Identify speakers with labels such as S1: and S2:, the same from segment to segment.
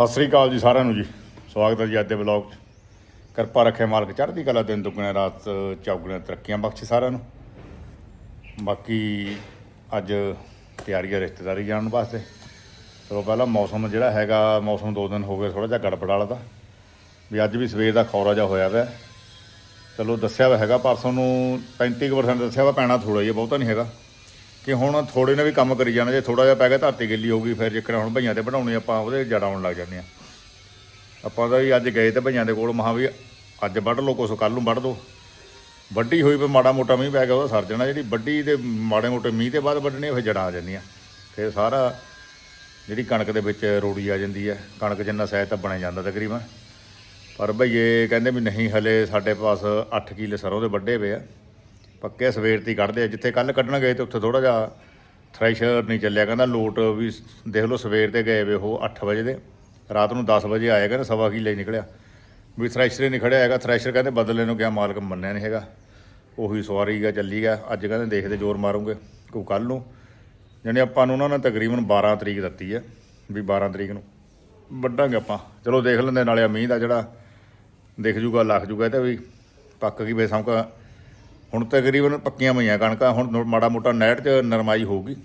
S1: ਸਤਿ ਸ੍ਰੀ ਅਕਾਲ ਜੀ ਸਾਰਿਆਂ ਨੂੰ ਜੀ। ਸਵਾਗਤ ਹੈ ਜੀ ਅੱਜ ਦੇ ਵਲੌਗ 'ਚ। ਕਿਰਪਾ ਰੱਖੇ ਮਾਲਕ ਚੜ੍ਹਦੀ ਕਲਾ ਦਿਨ ਦੁੱਗਣੇ, ਰਾਤ ਚੌਗੁਣੇ, ਤਰੱਕੀਆਂ ਬਖਸ਼ੇ ਸਾਰਿਆਂ ਨੂੰ। ਬਾਕੀ ਅੱਜ ਤਿਆਰੀ ਹੈ, ਰਿਸ਼ਤੇਦਾਰੀ ਜਾਣ ਵਾਸਤੇ। ਚਲੋ ਪਹਿਲਾਂ ਮੌਸਮ ਜਿਹੜਾ ਹੈਗਾ, ਮੌਸਮ ਦੋ ਦਿਨ ਹੋ ਗਏ ਥੋੜਾ ਜਿਹਾ ਗੜਬੜ ਵਾਲਾ ਦਾ। ਵੀ ਅੱਜ ਵੀ ਸਵੇਰ ਦਾ ਖੌਰਾ ਜਿਹਾ ਹੋਇਆ ਵਾ। ਚਲੋ ਦੱਸਿਆ ਵਾ ਹੈਗਾ ਪਰਸੋਂ ਨੂੰ 35% ਦੱਸਿਆ ਵਾ, ਪੈਣਾ ਥੋੜਾ ਜਿਹਾ, ਬਹੁਤਾ ਨਹੀਂ ਹੈਗਾ। ਕਿ ਹੁਣ ਥੋੜੇ ਨੇ ਵੀ ਕੰਮ ਕਰੀ ਜਾਣਾ, ਜੇ ਥੋੜਾ ਜਿਹਾ ਪੈ ਗਿਆ ਧਰਤੀ ਗਿੱਲੀ ਹੋ ਗਈ, ਫਿਰ ਜੇਕਰ ਹੁਣ ਭਈਆਂ ਤੇ ਬਣਾਉਣੇ ਆਪਾਂ ਉਹਦੇ ਜੜ ਆਉਣ ਲੱਗ ਜਾਂਦੇ ਆ ਆਪਾਂ ਤਾਂ ਵੀ ਅੱਜ ਗਏ ਤੇ ਭਈਆਂ ਦੇ ਕੋਲ, ਮਹਾ ਵੀ ਅੱਜ ਵੱਢ ਲਓ ਕੁਛ ਕੱਲ ਨੂੰ ਵੱਢ ਦੋ। ਵੱਡੀ ਹੋਈ ਵੀ ਮਾੜਾ ਮੋਟਾ ਮੀਂਹ ਪੈ ਗਿਆ, ਉਹਦਾ ਸਰ ਜਾਣਾ, ਜਿਹੜੀ ਵੱਡੀ ਤੇ ਮਾੜੇ ਮੋਟੇ ਮੀਂਹ ਤੇ ਬਾਅਦ ਵੱਢਣੀ ਫਿਰ ਜੜਾਂ ਆ ਜਾਂਦੀਆਂ। ਫਿਰ ਸਾਰਾ ਜਿਹੜੀ ਕਣਕ ਦੇ ਵਿੱਚ ਰੋੜੀ ਆ ਜਾਂਦੀ ਹੈ, ਕਣਕ ਜਿੰਨਾ ਸਹਿਜ ਤਾਂ ਬਣ ਜਾਂਦਾ ਤਕਰੀਬਨ। ਪਰ ਭਈਏ ਕਹਿੰਦੇ ਵੀ ਨਹੀਂ, ਹਲੇ ਸਾਡੇ ਪਾਸ 8 ਕਿੱਲੇ ਸਰੋਂ ਦੇ ਵੱਡੇ ਪਏ ਆ। ਪੱਕੇ ਸਵੇਰ ਤੇ ਹੀ ਕੱਢਦੇ ਆ। ਜਿੱਥੇ ਕੱਲ ਕੱਢਣ ਗਏ ਤੇ ਉੱਥੇ ਥੋੜਾ ਜਿਹਾ ਥ੍ਰੈਸ਼ਰ ਨਹੀਂ ਚੱਲਿਆ। ਕਹਿੰਦਾ ਲੋਟ ਵੀ ਦੇਖ ਲਓ ਸਵੇਰ ਤੇ ਗਏ ਵੇ ਉਹ 8 ਵਜੇ ਦੇ। ਰਾਤ ਨੂੰ 10 ਵਜੇ ਆਇਆ ਕਹਿੰਦਾ ਸਵਾ ਕਿੱਲੇ ਨਿਕਲਿਆ। ਵੀ ਥ੍ਰੈਸ਼ਰ ਹੀ ਨਹੀਂ ਖੜਿਆ ਹੈਗਾ। ਥ੍ਰੈਸ਼ਰ ਕਹਿੰਦੇ ਬਦਲੇ ਨੂੰ ਗਿਆ ਮਾਲਕ ਮੰਨਿਆ ਨਹੀਂ ਹੈਗਾ। ਉਹੀ ਸਵਾਰੀ ਗਿਆ ਚੱਲੀ ਗਿਆ ਅੱਜ ਕਹਿੰਦੇ ਦੇਖਦੇ ਜ਼ੋਰ ਮਾਰੂਗੇ। ਕੋਈ ਕੱਲ ਨੂੰ ਜਾਣੀ ਆਪਾਂ ਨੂੰ ਉਹਨਾਂ ਨੇ ਤਕਰੀਬਨ 12 ਤਰੀਕ ਦਿੱਤੀ ਹੈ ਵੀ 12 ਤਰੀਕ ਨੂੰ। ਵੱਢਾਂਗੇ ਆਪਾਂ। ਚਲੋ ਦੇਖ ਲੈਂਦੇ ਨਾਲੇ ਆਹ ਮੀਂਹ ਦਾ ਜਿਹੜਾ ਦਿਖ ਜੂਗਾ ਲੱਖ ਜੂਗਾ ਇਹ ਤਾਂ ਵੀ। ਪੱਕ ਗਈ ਬੇਸਮਕਾ ਹੁਣ ਤਕਰੀਬਨ ਪੱਕੀਆਂ ਪਈਆਂ ਕਣਕਾਂ, ਹੁਣ ਮਾੜਾ ਮੋਟਾ ਨਹਿਰ 'ਚ ਨਰਮਾਈ ਹੋਊਗੀ।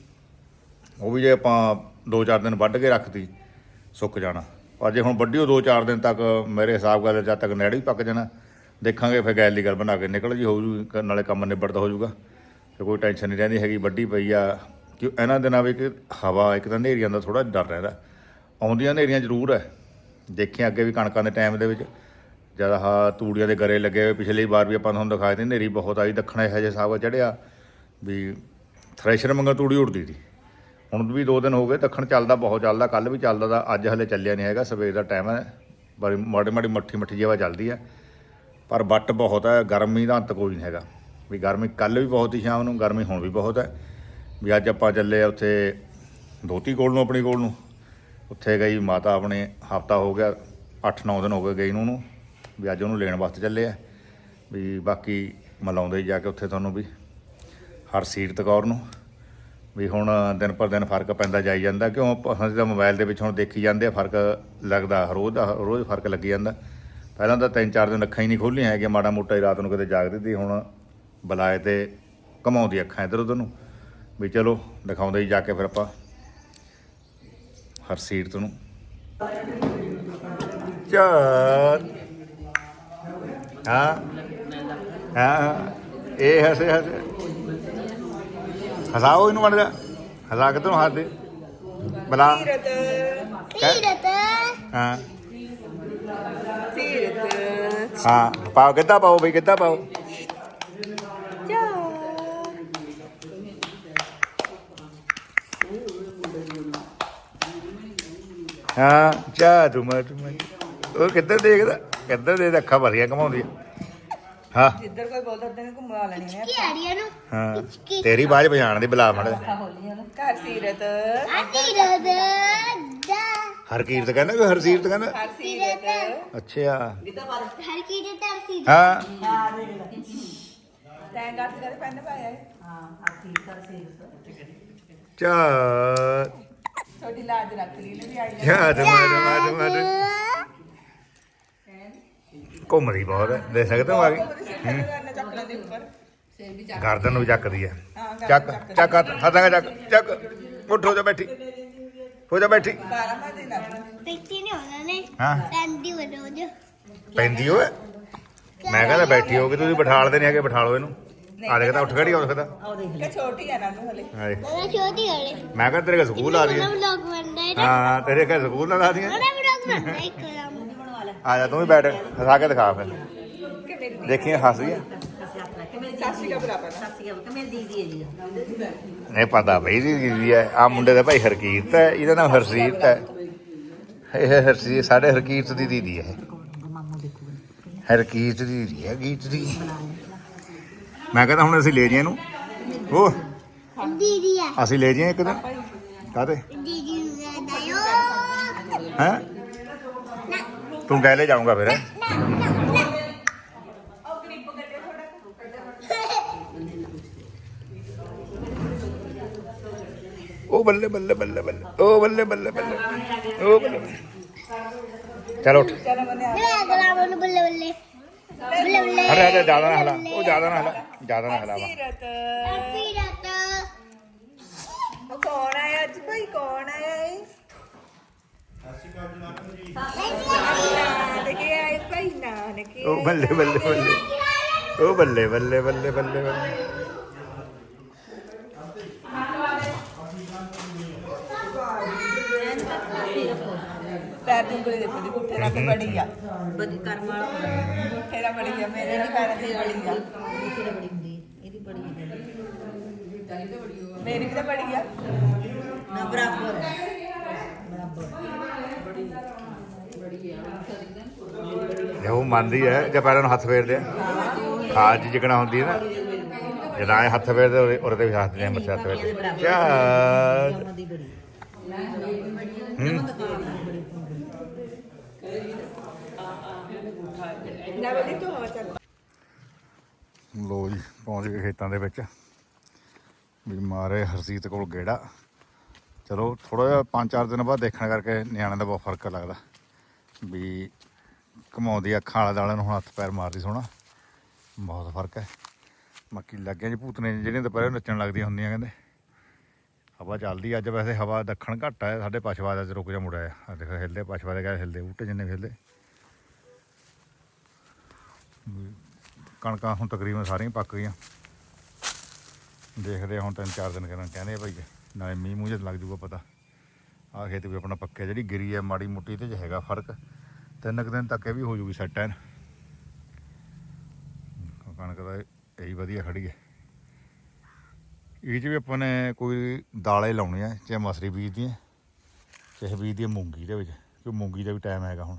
S1: ਉਹ ਵੀ ਜੇ ਆਪਾਂ 2-4 ਦਿਨ ਵੱਢ ਕੇ ਰੱਖਤੀ, ਸੁੱਕ ਜਾਣਾ। ਪਰ ਜੇ ਹੁਣ ਵੱਢਿਓ 2-4 ਦਿਨ ਤੱਕ, ਮੇਰੇ ਹਿਸਾਬ ਨਾਲ ਜਦ ਤੱਕ ਨਹਿਰ ਵੀ ਪੱਕ ਜਾਣਾ, ਦੇਖਾਂਗੇ ਫਿਰ ਗੈਲ ਦੀ ਗੱਲ ਬਣਾ ਕੇ ਨਿਕਲ ਜੀ ਹੋ ਜੂ ਨਾਲੇ ਕੰਮ ਨਿਬੜਦਾ ਹੋ ਜੂਗਾ ਤੇ ਕੋਈ ਟੈਨਸ਼ਨ ਨਹੀਂ ਰਹਿੰਦੀ ਹੈਗੀ ਵੱਡੀ ਪਈ ਆ। ਕਿ ਇਹਨਾਂ ਦਿਨਾਂ ਵਿੱਚ ਹਵਾ ਇੱਕ ਤਾਂ ਹਨੇਰੀਆਂ ਦਾ ਥੋੜਾ ਡਰ ਰਹਿੰਦਾ। ਆਉਂਦੀਆਂ ਹਨੇਰੀਆਂ ਜ਼ਰੂਰ ਹੈ। ਦੇਖਿਆ ਅੱਗੇ ਵੀ ਕਣਕਾਂ ਦੇ ਟਾਈਮ ਦੇ ਵਿੱਚ। ਜਦ ਆਹ ਤੂੜੀਆਂ ਦੇ ਗਰੇ ਲੱਗੇ ਹੋਏ, ਪਿਛਲੀ ਵਾਰ ਵੀ ਆਪਾਂ ਤੁਹਾਨੂੰ ਦਿਖਾਏ ਤੇ ਹਨੇਰੀ ਬਹੁਤ ਆਈ, ਦੱਖਣਾ ਇਹੋ ਜਿਹਾ ਸਾਵਾ ਚੜਿਆ ਵੀ ਥ੍ਰੈਸ਼ਰ ਮੰਗਾ ਤੂੜੀ ਉੜਦੀ ਸੀ। ਹੁਣ ਵੀ ਦੋ ਦਿਨ ਹੋ ਗਏ, ਦੱਖਣ ਚੱਲਦਾ ਬਹੁਤ ਚੱਲਦਾ ਕੱਲ ਵੀ ਚੱਲਦਾ ਦਾ ਅੱਜ ਹਲੇ ਚੱਲਿਆ ਨਹੀਂ ਹੈਗਾ, ਸਵੇਰ ਦਾ ਟਾਈਮ ਹੈ, ਬੜੀ ਮਾੜੀ ਮਾੜੀ ਮੱਠੀ ਮੱਠੀ ਜਿਹੀ ਚੱਲਦੀ ਹੈ। ਪਰ ਬੱਟ ਬਹੁਤ ਹੈ, ਗਰਮੀ ਦਾ ਅੰਤ ਕੋਈ ਨਹੀਂ ਹੈਗਾ। ਵੀ ਗਰਮੀ ਕੱਲ ਵੀ ਬਹੁਤ ਹੀ ਸ਼ਾਮ ਨੂੰ ਗਰਮੀ ਹੁਣ ਵੀ ਬਹੁਤ ਹੈ। ਵੀ ਅੱਜ ਆਪਾਂ ਚੱਲੇ ਆ ਉੱਥੇ ਦੋਤੀ ਕੋਲ ਨੂੰ, ਆਪਣੀ ਕੋਲ ਨੂੰ। ਉੱਥੇ ਗਈ ਮਾਤਾ ਆਪਣੇ, ਹਫਤਾ ਹੋ ਗਿਆ 8-9 ਦਿਨ ਹੋ ਗਏ ਗਈ ਨੂੰ ਵੀ ਅੱਜ ਉਹਨੂੰ ਲੈਣ ਵਾਸਤੇ ਚੱਲੇ ਆ। ਵੀ ਬਾਕੀ ਮਲਾਉਂਦੇ ਹੀ ਜਾ ਕੇ ਉੱਥੇ ਤੁਹਾਨੂੰ ਵੀ, ਹਰ ਹਰਸੀਰਤ ਕੌਰ ਨੂੰ। ਵੀ ਹੁਣ ਦਿਨ ਪਰ ਦਿਨ ਫ਼ਰਕ ਪੈਂਦਾ ਜਾਈ ਜਾਂਦਾ, ਕਿਉਂ ਆਪਾਂ ਅਸੀਂ ਤਾਂ ਮੋਬਾਈਲ ਦੇ ਵਿੱਚ ਹੁਣ ਦੇਖੀ ਜਾਂਦੇ ਆ, ਫ਼ਰਕ ਲੱਗਦਾ, ਰੋਜ਼ ਦਾ, ਰੋਜ਼ ਫ਼ਰਕ ਲੱਗੀ ਜਾਂਦਾ। ਪਹਿਲਾਂ ਤਾਂ ਤਿੰਨ ਚਾਰ ਦਿਨ ਅੱਖਾਂ ਹੀ ਨਹੀਂ ਖੋਲੀਆਂ ਹੈਗੀਆਂ, ਮਾੜਾ ਮੋਟਾ ਹੀ ਰਾਤ ਨੂੰ ਕਦੇ ਜਾਗਦੀ ਸੀ ਹੁਣ ਬੁਲਾਏ ਤੇ ਘਮਾਉਂਦੀ ਅੱਖਾਂ ਇੱਧਰ ਉੱਧਰ ਨੂੰ। ਵੀ ਚਲੋ, ਦਿਖਾਉਂਦੇ ਹੀ ਜਾ ਕੇ ਫਿਰ ਆਪਾਂ, ਹਰ ਹਰਸੀਰਤ ਨੂੰ। ਚਾਰ ਹਾਂ। ਹਾਂ। ਇਹ ਹਸੇ ਹਸੇ। ਹਸਾਓ ਇਹਨੂੰ ਮੜ ਜਾ ਹਸਾ ਕੇ ਤੈਨੂੰ ਹੱਥ ਦੇ ਬਲਾ।
S2: ਸੀਰਤ।
S1: ਹਾਂ?
S2: ਸੀਰਤ।
S1: ਹਾਂ। ਪਾਓ ਕਿੱਦਾਂ ਪਾਓ ਬਈ ਕਿੱਦਾਂ ਪਾਓ। ਹਾਂ। ਚਾ ਤੂੰ ਮੈਂ ਤੂੰ ਮੈਂ ਉਹ ਕਿੱਧਰ ਦੇਖਦਾ? ਕਿੱਧਰ ਦੇ ਅੱਖਾਂ ਭਰੀਆਂ ਘਮਾਉਂਦੀ ਆ। ਹਾਂ।
S2: ਜਿੱਧਰ ਕੋਈ ਬੋਲਦਾ ਤੈਨੂੰ ਘੁਮਾ ਲੈਣੀ ਹੈ।
S3: ਕੀ ਆ ਰਹੀ ਹੈ ਨੂੰ।
S1: ਹਾਂ। ਤੇਰੀ ਬਾਜ ਪਛਾਣ ਦੀ ਬਲਾ ਮੜ
S2: ਘਰ ਸੀਰਤ।
S3: ਦਾ।
S1: ਹਰਕੀਰਤ ਕਹਿੰਦਾ ਕਿ ਹਰਸੀਰਤ ਕਹਿੰਦਾ?
S2: ਘਰ ਸੀਰਤ
S1: ਅੱਛਾ
S3: ਹਰ ਕੀ ਦੇ ਤਰਸੀ
S1: ਹਾਂ।
S2: ਤੈਂ ਗੱਟ ਕਦੇ ਪੈਨ ਪਾਇਆ ਹੈ?
S1: ਚਾ।
S2: ਛੋਟੀ ਲਾਜ ਰੱਖ ਲਈ ਨੇ ਵੀ ਆਈ
S1: ਚਾ ਟਮਾਟਰ ਟਮਾਟਰ ਘੁੰਮਦੀ ਬਹੁਤ ਹੈ ਦੇਖ ਸਕਦੇ ਹੋ ਆ ਗਈ
S2: ਦੇ
S1: ਗਰਦਨ ਨੂੰ ਚੱਕਦੀ ਹੈ।
S2: ਹਾਂ
S1: ਚੱਕ। ਚੱਕ ਹੱਥਾਂ ਚੱਕ ਚੱਕ ਉੱਠ ਹੋ ਜਾ ਬੈਠੀ। ਹੋ ਜਾ ਬੈਠੀ।
S2: 12 ਵਜੇ ਲੱਗ
S3: ਪੈਤੀ ਨਹੀਂ ਹੋਣਾ ਨੇ।
S1: ਹਾਂ।
S3: ਪੈਂਦੀ ਵਡੋ ਜੋ
S1: ਪੈਂਦੀ ਓਏ ਮੈਂ ਕਹਿੰਦਾ ਬੈਠੀ ਹੋਗੀ ਤੁਸੀਂ ਬਿਠਾਲਦੇ ਨਹੀਂ ਹੈਗੇ ਬਿਠਾ ਲਓ ਇਹਨੂੰ। ਆ ਦੇਖ ਤਾਂ ਉੱਠ ਖੜੀ ਹੋ ਸਕਦਾ
S2: ਕਿ ਛੋਟੀ ਆ ਨਾਨੂ ਹਲੇ।
S3: ਮੈਂ ਛੋਟੀ ਹੋਲੇ।
S1: ਮੈਂ ਕਹਿੰਦਾ ਤੇਰੇ ਕੋਲ ਸਕੂਲ ਆ ਰਹੀ ਹੈ।
S3: ਹੈ ਨਾ।
S1: ਹਾਂ ਤੇਰੇ ਕੋਲ ਸਕੂਲ ਨਾਲ ਆ ਰਹੀ ਹੈ।
S3: ਬੜਾ ਵਲੌਗ ਬਣਦਾ ਹੈ ਇੱਕ
S1: ਆ ਜਾ ਤੂੰ ਵੀ ਬੈਠ ਹਸਾ ਕੇ ਦਿਖਾ ਫਿਰ। ਦੇਖੀ ਹੱਸ ਹੈ
S2: ਬਰਾਬਰ
S1: ਨਹੀਂ ਪਤਾ ਬਈ ਦੀ ਦੀਦੀ ਹੈ। ਆ ਮੁੰਡੇ ਦਾ ਭਾਈ ਹਰਕੀਰਤ ਹੈ ਇਹਦਾ ਨਾਮ ਹਰਸੀਰਤ ਹੈ। ਇਹ ਹਰਸੀਰਤ ਸਾਡੇ ਹਰਕੀਰਤ ਦੀ ਦੀਦੀ ਹੈ ਹਰਕੀਰਤ ਦੀ ਦੀਦੀ ਹੈ ਗੀਤ ਦੀ। ਮੈਂ ਕਹਿੰਦਾ ਹੁਣ ਅਸੀਂ ਲੈ ਜਾਈਏ ਇਹਨੂੰ। ਉਹ
S3: ਦੀਦੀ ਆ।
S1: ਅਸੀਂ ਲੈ ਜਾਈਏ ਇੱਕ ਦਿਨ। ਕਾਹਤੇ
S3: ਦੀਦੀ ਨੂੰ ਦਾਇਓ
S1: ਹੈ? ਤੂੰ ਕਹਿ ਲੈ ਜਾਊਂਗਾ ਫਿਰ। ਉਹ ਬੱਲੇ ਬੱਲੇ ਬੱਲੇ ਬੱਲੇ ਉਹ ਬੱਲੇ ਬੱਲੇ ਬੱਲੇ ਉਹ ਬੱਲੇ ਬੱਲੇ। ਚਲ ਉੱਠ।
S2: ਚਲੋ ਮੰਨੇ ਆ
S3: ਮੈਂ ਗਲਾਵਾਂ ਨੂੰ ਬੱਲੇ ਬੱਲੇ ਬੱਲੇ ਬੱਲੇ
S1: ਅਰੇ ਅਰੇ ਜ਼ਿਆਦਾ ਨਾ ਹਲਾ ਉਹ ਜ਼ਿਆਦਾ ਨਾ ਹਲਾ ਜ਼ਿਆਦਾ ਨਾ ਹਲਾਵਾ।
S2: ਸੀਰਤ
S3: ਹੈਪੀ ਰਾਤ।
S2: ਉਹ ਕੌਣ ਆਇਆ ਅੱਜ ਭਾਈ ਕੌਣ ਆਇਆ ਏ ਨਾਨਕੇ ਆਏ ਭਾਈ ਨਾਨਕੇ
S1: ਉਹ ਬੱਲੇ ਬੱਲੇ ਬੱਲੇ। ਉਹ ਬੱਲੇ ਬੱਲੇ ਬੱਲੇ ਬੱਲੇ ਬੱਲੇ।
S2: ਪੈਰ ਦੀ ਉਂਗਲੀ ਦੇਖੋ ਦੀ ਪੁੱਠੇ ਨਾਲ ਤੇ ਬੜੀ ਆ।
S4: ਬਦੀ ਕਰਮ ਵਾਲਾ
S2: ਪੁੱਠੇ ਨਾਲ ਬੜੀ ਆ ਮੇਰੇ ਨਹੀਂ ਪੈਰ ਦੀ ਬੜੀ ਆ।
S4: ਇਹਦੀ ਤਾਂ ਬੜੀ ਹੁੰਦੀ ਇਹਦੀ ਬੜੀ ਹੁੰਦੀ
S2: ਮੇਰੀ ਵੀ ਤਾਂ ਬੜੀ ਆ।
S4: ਨਾ ਬਰਾਬਰ। ਬਰਾਬਰ।
S1: ਜੇ ਉਹ ਮੰਨਦੀ ਹੈ, ਜੇ ਪੈਰਾਂ ਨੂੰ ਹੱਥ ਫੇਰਦੇ ਆ। ਖਾਜ ਜਿਕਣਾ ਹੁੰਦੀ ਹੈ ਨਾ। ਜਦੋਂ ਐ ਹੱਥ ਫੇਰਦੇ, ਉਹਦੇ ਉਹਦੇ ਤੇ ਵੀ ਹੱਥ ਦੇ ਮੱਥੇ ਹੱਥ ਫੇਰਦੇ। ਕਿਆ ਲੋ ਜੀ, ਪਹੁੰਚ ਗਏ ਖੇਤਾਂ ਦੇ ਵਿੱਚ। ਵੀ ਮਾਰੇ ਹਰਸੀਤ ਕੋਲ ਗੇੜਾ। ਚਲੋ ਥੋੜਾ ਜਿਹਾ ਪੰਜ ਚਾਰ ਦਿਨ ਬਾਅਦ ਦੇਖਣ ਕਰਕੇ ਨਿਆਣਿਆਂ ਦਾ ਬਹੁਤ ਫ਼ਰਕ ਲੱਗਦਾ। ਵੀ ਘਮਾਉਂਦੀ ਅੱਖਾਂ ਵਾਲੇ ਦਾਲੇ ਨੂੰ ਹੁਣ ਹੱਥ ਪੈਰ ਮਾਰਦੀ ਸੋਹਣਾ। ਬਹੁਤ ਫ਼ਰਕ ਹੈ। ਬਾਕੀ ਲੱਗਿਆ ਜੀ ਭੂਤਨੇ ਜਿਹੜੀਆਂ ਦੁਪਹਿਰੇ ਨੱਚਣ ਲੱਗਦੀਆਂ ਹੁੰਦੀਆਂ ਕਹਿੰਦੇ। ਹਵਾ ਚੱਲਦੀ ਅੱਜ ਵੈਸੇ ਹਵਾ ਦੱਖਣ ਘੱਟ ਆ, ਸਾਡੇ ਪਛਵਾ ਦਾ ਰੁਕ ਜਾ ਮੁੜਿਆ ਆ ਦੇਖ ਹਿੱਲਦੇ ਪਛਵਾ ਦੇ ਕਹਿੰਦੇ ਹਿੱਲਦੇ ਬੂਟੇ ਜਿੰਨੇ ਵੀ ਵੀ ਕਣਕਾਂ ਹੁਣ ਤਕਰੀਬਨ ਸਾਰੀਆਂ ਪੱਕ ਗਈਆਂ। ਦੇਖਦੇ ਹੁਣ ਤਿੰਨ ਚਾਰ ਦਿਨ ਕਹਿੰਦੇ ਭਾਈ, ਨਾਲੇ ਮੀਂਹ ਮੂੰਹ ਜਿਹਾ ਲੱਗ ਜੂਗਾ ਪਤਾ। ਆਹ ਖੇਤ ਵੀ ਆਪਣਾ ਪੱਕਿਆ ਜਿਹੜੀ ਗਿਰੀ ਹੈ ਮਾੜੀ ਮੁੱਟੀ ਤੇ 'ਚ ਹੈਗਾ ਫ਼ਰਕ। ਤਿੰਨ ਕੁ ਦਿਨ ਤੱਕ ਇਹ ਵੀ ਹੋ ਜੂਗੀ ਸੈੱਟ ਐਨ। ਕਣਕ ਦਾ ਇਹੀ ਵਧੀਆ ਖੜੀ ਹੈ। ਇਹ 'ਚ ਵੀ ਆਪਾਂ ਨੇ ਕੋਈ ਦਾਲੇ ਲਾਉਣੀ ਆ, ਚਾਹੇ ਮਸਰੀ ਬੀਜਦੀ ਹੈ, ਚਾਹੇ ਬੀਜਦੀ ਹੈ ਮੂੰਗੀ ਦੇ ਵਿੱਚ ਕਿਉਂਕਿ ਮੂੰਗੀ ਦਾ ਵੀ ਟਾਈਮ ਹੈਗਾ ਹੁਣ।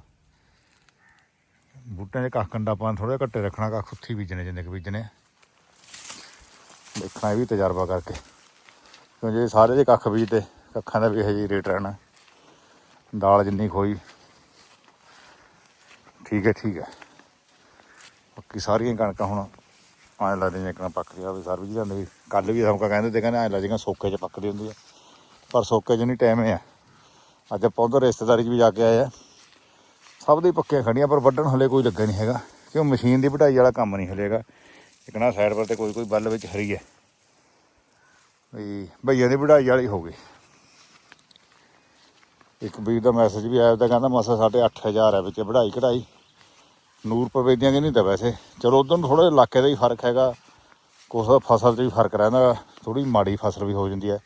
S1: ਬੂਟਿਆਂ ਦੇ ਕੱਖ ਕੰਡਾ ਆਪਾਂ ਥੋੜਾ ਘੱਟੇ ਰੱਖਣਾ, ਕੱਖ ਉੱਥੀ ਬੀਜਣੇ, ਜਿੰਨੇ ਕੁ ਬੀਜਣੇ ਆ। ਦੇਖਣਾ ਇਹ ਵੀ ਤਜਰਬਾ ਕਰਕੇ, ਕਿਉਂਕਿ ਸਾਰੇ ਦੇ ਕੱਖ ਬੀਜਦੇ ਕੱਖਾਂ ਦਾ ਵੀ ਇਹੋ ਜਿਹੀ ਰੇਟ ਰਹਿਣਾ। ਦਾਲ ਜਿੰਨੀ ਖੋਈ। ਠੀਕ ਹੈ ਠੀਕ ਹੈ। ਬਾਕੀ ਸਾਰੀਆਂ ਕਣਕਾਂ ਹੁਣ ਐਂ ਲੱਗਦੀਆਂ ਜਿਵੇਂ ਕਣਕ ਪੱਕ ਗਿਆ ਵੀ ਸਰ ਵੀ ਜਾਂਦੇ ਵੀ ਕੱਲ ਵੀ ਸਮਕਾ ਕਹਿੰਦੇ ਤੇ ਕਹਿੰਦੇ ਐਂ ਲੱਗ ਸੋਕੇ 'ਚ ਪੱਕਦੀ ਹੁੰਦੀ ਆ। ਪਰ ਸੋਕੇ 'ਚ ਨਹੀਂ ਟਾਈਮ ਹੈ। ਅੱਜ ਆਪਾਂ ਉਧਰ ਰਿਸ਼ਤੇਦਾਰੀ 'ਚ ਵੀ ਜਾ ਕੇ ਆਏ ਆ। ਸਭ ਦੀ ਪੱਕੀਆਂ ਖੜੀਆਂ ਪਰ ਵੱਢਣ ਹਲੇ ਕੋਈ ਲੱਗਾ ਨਹੀਂ ਹੈਗਾ। ਕਿਉਂ? ਮਸ਼ੀਨ ਦੀ ਵਢਾਈ ਵਾਲਾ ਕੰਮ ਨਹੀਂ ਹਲੇਗਾ ਇੱਕ ਨਾ ਸਾਈਡ ਪਰ ਤੇ ਕੋਈ ਕੋਈ ਬੱਲ ਵਿੱਚ ਹਰੀ ਹੈ। ਵੀ ਭਈਆਂ ਦੀ ਵਢਾਈ ਵਾਲੀ ਹੋ ਗਈ। ਇੱਕ ਵੀਰ ਦਾ ਮੈਸੇਜ ਵੀ ਆਇਆ ਤਾਂ ਕਹਿੰਦਾ ਮਸਾ ਸਾਡੇ 8000 ਹੈ ਵਿੱਚ ਵਢਾਈ ਕਢਾਈ। ਨੂਰ ਪਵੇਦੀਆਂ ਕਿ ਨਹੀਂ ਤਾਂ ਵੈਸੇ। ਚਲੋ ਉਧਰ ਨੂੰ ਥੋੜਾ ਇਲਾਕੇ ਦਾ ਹੀ ਫ਼ਰਕ ਹੈਗਾ। ਕੁਛ ਦਾ ਫਸਲ 'ਚ ਵੀ ਫ਼ਰਕ ਰਹਿੰਦਾ। ਥੋੜੀ ਮਾੜੀ ਫਸਲ ਵੀ ਹੋ ਜਾਂਦੀ ਹੈ।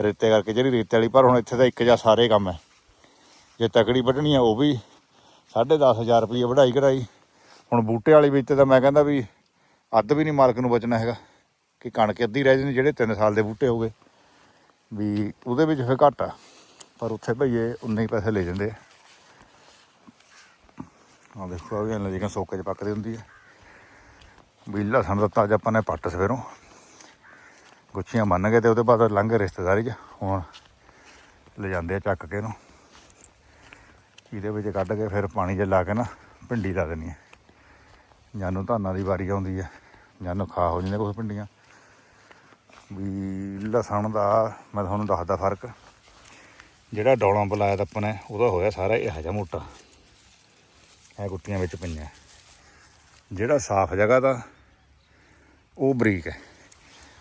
S1: ਰੇਤੇ ਕਰਕੇ ਜਿਹੜੀ ਰੇਤੇ ਵਾਲੀ, ਪਰ ਹੁਣ ਇੱਥੇ ਤਾਂ ਇੱਕ ਜਾਂ ਸਾਰੇ ਕੰਮ ਹੈ। ਜੇ ਤਕੜੀ ਵੱਢਣੀ ਆ ਉਹ ਵੀ 10500 ਰੁਪਏ ਵਢਾਈ ਕਢਾਈ। ਹੁਣ ਬੂਟੇ ਵਾਲੀ ਵਿੱਚ ਤਾਂ ਮੈਂ ਕਹਿੰਦਾ ਵੀ ਅੱਧ ਵੀ ਨਹੀਂ ਮਾਲਕ ਨੂੰ ਬਚਣਾ ਹੈਗਾ। ਕਿ ਕਣਕ ਅੱਧੀ ਰਹਿ ਜਾਂਦੀ ਜਿਹੜੇ 3 ਸਾਲ ਦੇ ਬੂਟੇ ਹੋਗੇ ਵੀ ਉਹਦੇ ਵਿੱਚ ਫਿਰ ਘੱਟ ਆ। ਪਰ ਉੱਥੇ ਭਈਏ ਉਨੇ ਹੀ ਪੈਸੇ ਲੈ ਜਾਂਦੇ ਆ। ਆ ਦੇਖੋ ਆ ਵੀ ਇਹਨਾਂ ਜਿਹਾ ਸੋਕੇ 'ਚ ਪੱਕਦੀ ਹੁੰਦੀ ਹੈ ਵੀ ਲਸਣ ਦਿੱਤਾ ਤਾਜ ਆਪਾਂ ਨੇ ਪੱਟ ਸਵੇਰੋਂ। ਗੁੱਛੀਆਂ ਮੰਨ ਗਏ ਤੇ ਉਹਦੇ ਬਾਅਦ ਲੰਘ ਗਏ ਰਿਸ਼ਤੇਦਾਰੀ 'ਚ। ਹੁਣ ਲੈ ਜਾਂਦੇ ਆ ਚੱਕ ਕੇ ਇਹਨੂੰ। ਇਹਦੇ ਵਿੱਚ ਕੱਢ ਕੇ ਫਿਰ ਪਾਣੀ 'ਚ ਲਾ ਕੇ ਨਾ ਭਿੰਡੀ ਲਾ ਦੇਣੀ ਹੈ ਜਾਨੂੰ ਧਾਨਾਂ ਦੀ ਵਾਰੀ ਆਉਂਦੀ ਹੈ ਜਾਨੂੰ ਖਾ ਹੋ ਜਾਂਦੇ ਕੁਛ ਭਿੰਡੀਆਂ। ਵੀ ਲਸਣ ਦਾ ਮੈਂ ਤੁਹਾਨੂੰ ਦੱਸਦਾ ਫ਼ਰਕ। ਜਿਹੜਾ ਡੌਲਾਂ ਬੁਲਾਇਆ ਤਾਂ ਆਪਾਂ ਨੇ ਉਹਦਾ ਹੋਇਆ ਸਾਰਾ ਇਹ ਜਿਹਾ ਮੋਟਾ। ਇਹ ਗੁੱਟੀਆਂ ਵਿੱਚ ਪਈਆਂ। ਜਿਹੜਾ ਸਾਫ਼ ਜਗ੍ਹਾ ਦਾ, ਉਹ ਬਰੀਕ ਹੈ।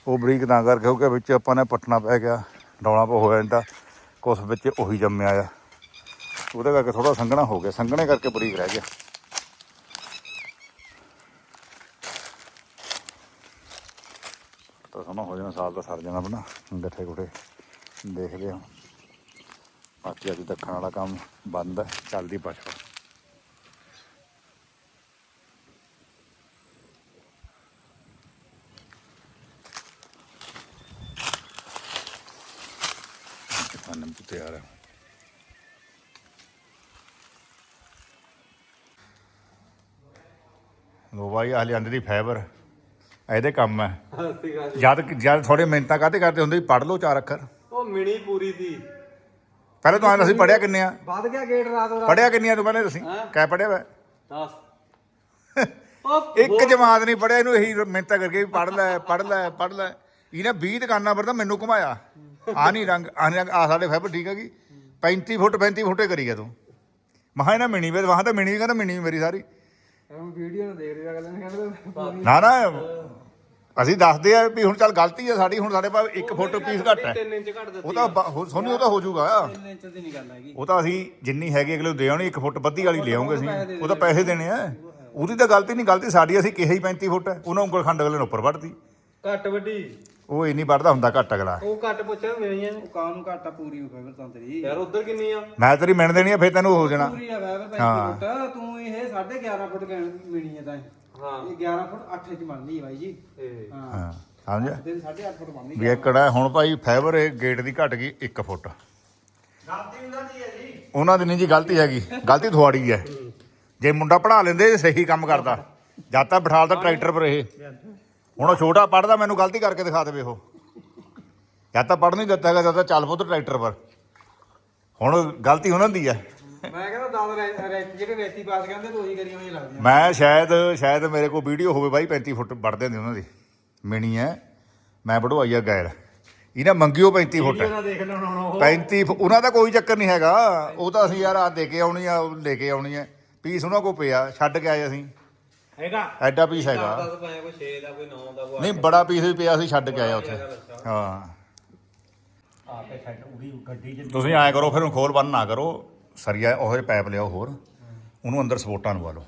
S1: ਉਹ ਬਰੀਕ ਤਾਂ ਕਰਕੇ ਕਿਉਂਕਿ ਵਿੱਚ ਆਪਾਂ ਨੇ ਪਟਣਾ ਪੈ ਗਿਆ, ਡੌਲਾਂ ਪਾ ਹੋ ਜਾਂਦਾ ਕੁਛ ਵਿੱਚ ਉਹੀ ਜੰਮਿਆ ਆ। ਉਹਦੇ ਕਰਕੇ ਥੋੜਾ ਸੰਘਣਾ ਹੋ ਗਿਆ। ਸੰਘਣੇ ਕਰਕੇ ਬਰੀਕ ਰਹਿ ਗਿਆ। ਤਾਂ ਸੋਹਣਾ ਹੋ ਜਾਣਾ, ਸਾਲ ਦਾ ਸਰ ਜਾਣਾ ਬਣਾ ਗੱਠੇ ਗੁੱਠੇ ਦੇਖਦੇ ਹਾਂ। ਬਾਕੀ ਅੱਜ ਦੱਖਣ ਵਾਲਾ ਕੰਮ ਬੰਦ ਹੈ ਚੱਲਦੀ ਪਛਵਾ ਖਾਣੇ ਨੂੰ ਤਿਆਰ ਹੈ। ਲੋ ਬਾਈ ਆਹ ਲਿਆਂਦੇ ਦੀ ਫਾਈਬਰ। ਇਹਦੇ ਕੰਮ ਹੈ। ਜਦ ਜਦ ਥੋੜੇ ਮਿਹਨਤਾਂ ਕਾਤੇ ਕਰਦੇ ਹੁੰਦੇ ਪੜ ਲਓ ਚਾਰ ਅੱਖਰ।
S5: ਉਹ ਮਿਣੀ ਪੂਰੀ ਦੀ।
S1: ਪਹਿਲੇ ਤਾਂ ਅਸੀਂ ਪੜਿਆ ਕਿੰਨੇ ਆ?
S5: ਵੱਧ ਗਿਆ ਗੇਟ ਰਾਤ ਰਾਤ।
S1: ਪੜਿਆ ਕਿੰਨੀਆਂ ਤੂੰ ਪਹਿਲੇ ਤੁਸੀਂ? ਕਹਿ ਪੜਿਆ ਵਾ।
S5: 10 ਉਹ
S1: ਇੱਕ ਜਮਾਤ ਨਹੀਂ ਪੜਿਆ ਇਹਨੂੰ ਇਹੀ ਮਿਹਨਤਾਂ ਕਰਕੇ ਵੀ ਪੜ ਲੈ ਪੜ ਲੈ ਪੜ ਲੈ। ਇਹਨੇ 20 ਦੁਕਾਨਾਂ ਪਰ ਤਾਂ ਮੈਨੂੰ ਘੁਮਾਇਆ। ਆ ਨਹੀਂ ਰੰਗ ਆ ਨਹੀਂ ਰੰਗ ਆ ਸਾਡੇ ਫਾਈਬਰ ਠੀਕ ਹੈਗੀ 35 ਫੁੱਟ 35 ਫੁੱਟੇ ਕਰੀ ਗਿਆ ਤੂੰ। ਮਹਾ ਇਹਨਾਂ ਮਿਣੀ ਵੇ ਵਾਹ ਤਾਂ ਮਿਣੀ ਵੀ ਕਹਿੰਦਾ ਮਿਣੀ ਮੇਰੀ ਸਾਰੀ।
S5: ਵੀਡੀਓ ਨੂੰ ਦੇਖ ਰਿਹਾ ਅਗਲੇ ਨੇ ਕਹਿੰਦਾ
S1: ਨਾ ਨਾ। ਅਸੀਂ ਦੱਸਦੇ ਆ ਵੀ ਹੁਣ ਚੱਲ ਗਲਤੀ ਆ ਸਾਡੀ ਹੁਣ ਸਾਡੇ ਪਾਸ ਇੱਕ ਫੋਟੋ ਪੀਸ ਘੱਟ ਹੈ।
S5: 3 ਇੰਚ ਘੱਟ ਦਿੱਤੀ
S1: ਉਹ ਤਾਂ ਬ- ਹੋ- ਸੋਨੀ ਉਹ ਤਾਂ ਹੋ ਜਾਊਗਾ।
S5: 3 ਇੰਚ ਦੀ ਨਹੀਂ ਗੱਲ ਹੈਗੀ।
S1: ਉਹ ਤਾਂ ਅਸੀਂ ਜਿੰਨੀ ਹੈਗੀ ਅਗਲੇ ਨੂੰ ਦੇ ਆਉਣੀ ਇੱਕ ਫੁੱਟ ਵੱਧੀ ਵਾਲੀ ਲਿਆਉਂਗੇ ਅਸੀਂ। ਉਹ ਤਾਂ ਪੈਸੇ ਦੇਣੇ ਆ। ਉਹਦੀ ਤਾਂ ਗਲਤੀ ਨਹੀਂ ਗਲਤੀ ਸਾਡੀ ਅਸੀਂ ਕਿਹਾ ਹੀ 35 ਫੁੱਟ ਹੈ। ਉਹਨਾਂ ਉਂਗਲ ਖੰਡ ਅਗਲੇ ਨੂੰ ਉੱਪਰ ਵੱਢਤੀ।
S5: ਘੱਟ ਵੱਡੀ।
S1: ਉਹ ਇੰਨੀ ਵੱਢਦਾ ਹੁੰਦਾ ਘੱਟ ਅਗਲਾ।
S5: ਉਹ ਘੱਟ ਪੁੱਛਿਆ ਮੇਰੀਆਂ
S6: ਉਹ ਕਾਂ ਨੂੰ ਘਾਟਾ ਪੂਰੀ ਹੋ ਫਿਰ ਤਾਂ ਤੇਰੀ।
S5: ਯਾਰ ਉਧਰ ਕਿੰਨੀ ਆ?
S1: ਮੈਂ ਤੇਰੀ ਮਿਣ ਦੇਣੀ ਆ ਫੇਰ ਤੈਨੂੰ ਹੋ ਜਾਣਾ।
S6: ਪੂਰੀ ਆ ਵੈ
S1: ਹਾਂ।
S6: 35 ਫੁੱਟ। ਤੂੰ ਇਹ 11.5 ਫੁੱਟ ਕਹਿਣ ਮਿਣੀ ਹੈ ਤਾਂ ਇਹ।
S5: ਹਾਂ।
S6: ਇਹ 11 ਫੁੱਟ 8 ਇੰਚ ਬਣਦੀ ਹੈ ਬਾਈ ਜੀ।
S5: ਇਹ
S6: ਹਾਂ।
S1: ਹਾਂ ਸਮਝਿਆ?
S6: ਤੇ 8.5 ਫੁੱਟ ਬਣਦੀ
S1: ਵੀ ਏਕੜ ਹੈ ਹੁਣ ਭਾਈ ਫਾਈਬਰ ਇਹ ਗੇਟ ਦੀ ਘਟ ਗਈ 1 ਫੁੱਟ। ਉਹਨਾਂ ਦੀ ਨਹੀਂ ਜੀ ਗਲਤੀ ਹੈਗੀ। ਗਲਤੀ ਤੁਹਾਡੀ ਹੈ। ਜੇ ਮੁੰਡਾ ਪੜਾ ਲੈਂਦੇ ਸਹੀ ਕੰਮ ਕਰਦਾ। ਜਦ ਤੱਕ ਬਿਠਾਲ ਦਾ ਟਰੈਕਟਰ ਪਰ ਇਹ। ਹੁਣ ਉਹ ਛੋਟਾ ਪੜਦਾ ਮੈਨੂੰ ਗਲਤੀ ਕਰਕੇ ਦਿਖਾ ਦੇਵੇ ਉਹ। ਜਦ ਤੱਕ ਪੜ ਨਹੀਂ ਦਿੱਤਾ ਹੈਗਾ ਜਦ ਤੱਕ ਚੱਲ ਪੁੱਤ ਟਰੈਕਟਰ ਪਰ। ਹੁਣ ਗਲਤੀ ਉਹਨਾਂ ਦੀ ਹੈ।
S6: ਮੈਂ ਕਹਿੰਦਾ ਦਾਦ ਰੈ ਜਿਹੜੇ ਰੈਤੀ ਪਾਸ ਕਹਿੰਦੇ ਤੂੰ ਉਹੀ ਕਰੀਆਂ ਹੋਈਆਂ ਲੱਗਦੀਆਂ।
S1: ਮੈਂ ਸ਼ਾਇਦ ਸ਼ਾਇਦ ਮੇਰੇ ਕੋਲ ਵੀਡੀਓ ਹੋਵੇ ਬਾਈ 35 ਫੁੱਟ ਵੱਢਦੇ ਹੁੰਦੇ ਉਹਨਾਂ ਦੀ। ਮਿਣੀ ਹੈ। ਮੈਂ ਵਢਵਾਈ ਆ ਗੈਰ। ਇਹਨਾਂ ਮੰਗਿਓ 35 ਫੁੱਟ। ਹੈ
S5: ਦੇਖ ਲੈਣਾ ਹੁਣ ਉਹ।
S1: 35 ਫੁ- ਉਹਨਾਂ ਦਾ ਕੋਈ ਚੱਕਰ ਨਹੀਂ ਹੈਗਾ। ਉਹ ਤਾਂ ਅਸੀਂ ਯਾਰ ਆ ਦੇ ਕੇ ਆਉਣੀ ਆ ਉਹ ਲੈ ਕੇ ਆਉਣੀ ਆ। ਪੀਸ ਉਹਨਾਂ ਕੋ ਪਿਆ ਛੱਡ ਕੇ ਆਏ ਅਸੀਂ।
S5: ਹੈਗਾ?
S1: ਐਡਾ ਪੀਸ ਹੈਗਾ।
S5: ਦੱਸ ਪਾਇਆ ਕੋਈ 6 ਦਾ ਕੋਈ 9 ਦਾ ਕੋਈ
S1: ਨਹੀਂ ਬੜਾ ਪੀਸ ਵੀ ਪਿਆ ਸੀ ਛੱਡ ਕੇ ਆਏ ਉੱਥੇ। ਹਾਂ।
S7: ਆਪੇ ਛੱਡ ਉਹਦੀ ਗੱਡੀ 'ਚ
S1: ਤੁਸੀਂ ਐਂ ਕਰੋ ਫਿਰ ਖੋਲ ਬੰਨ ਨਾ ਕਰੋ। ਸਰੀਆ ਉਹ ਜਿਹੇ ਪਾਈਪ ਲਿਆਓ ਹੋਰ ਉਹਨੂੰ ਅੰਦਰ ਸਪੋਰਟਾਂ ਲਵਾ ਲਓ।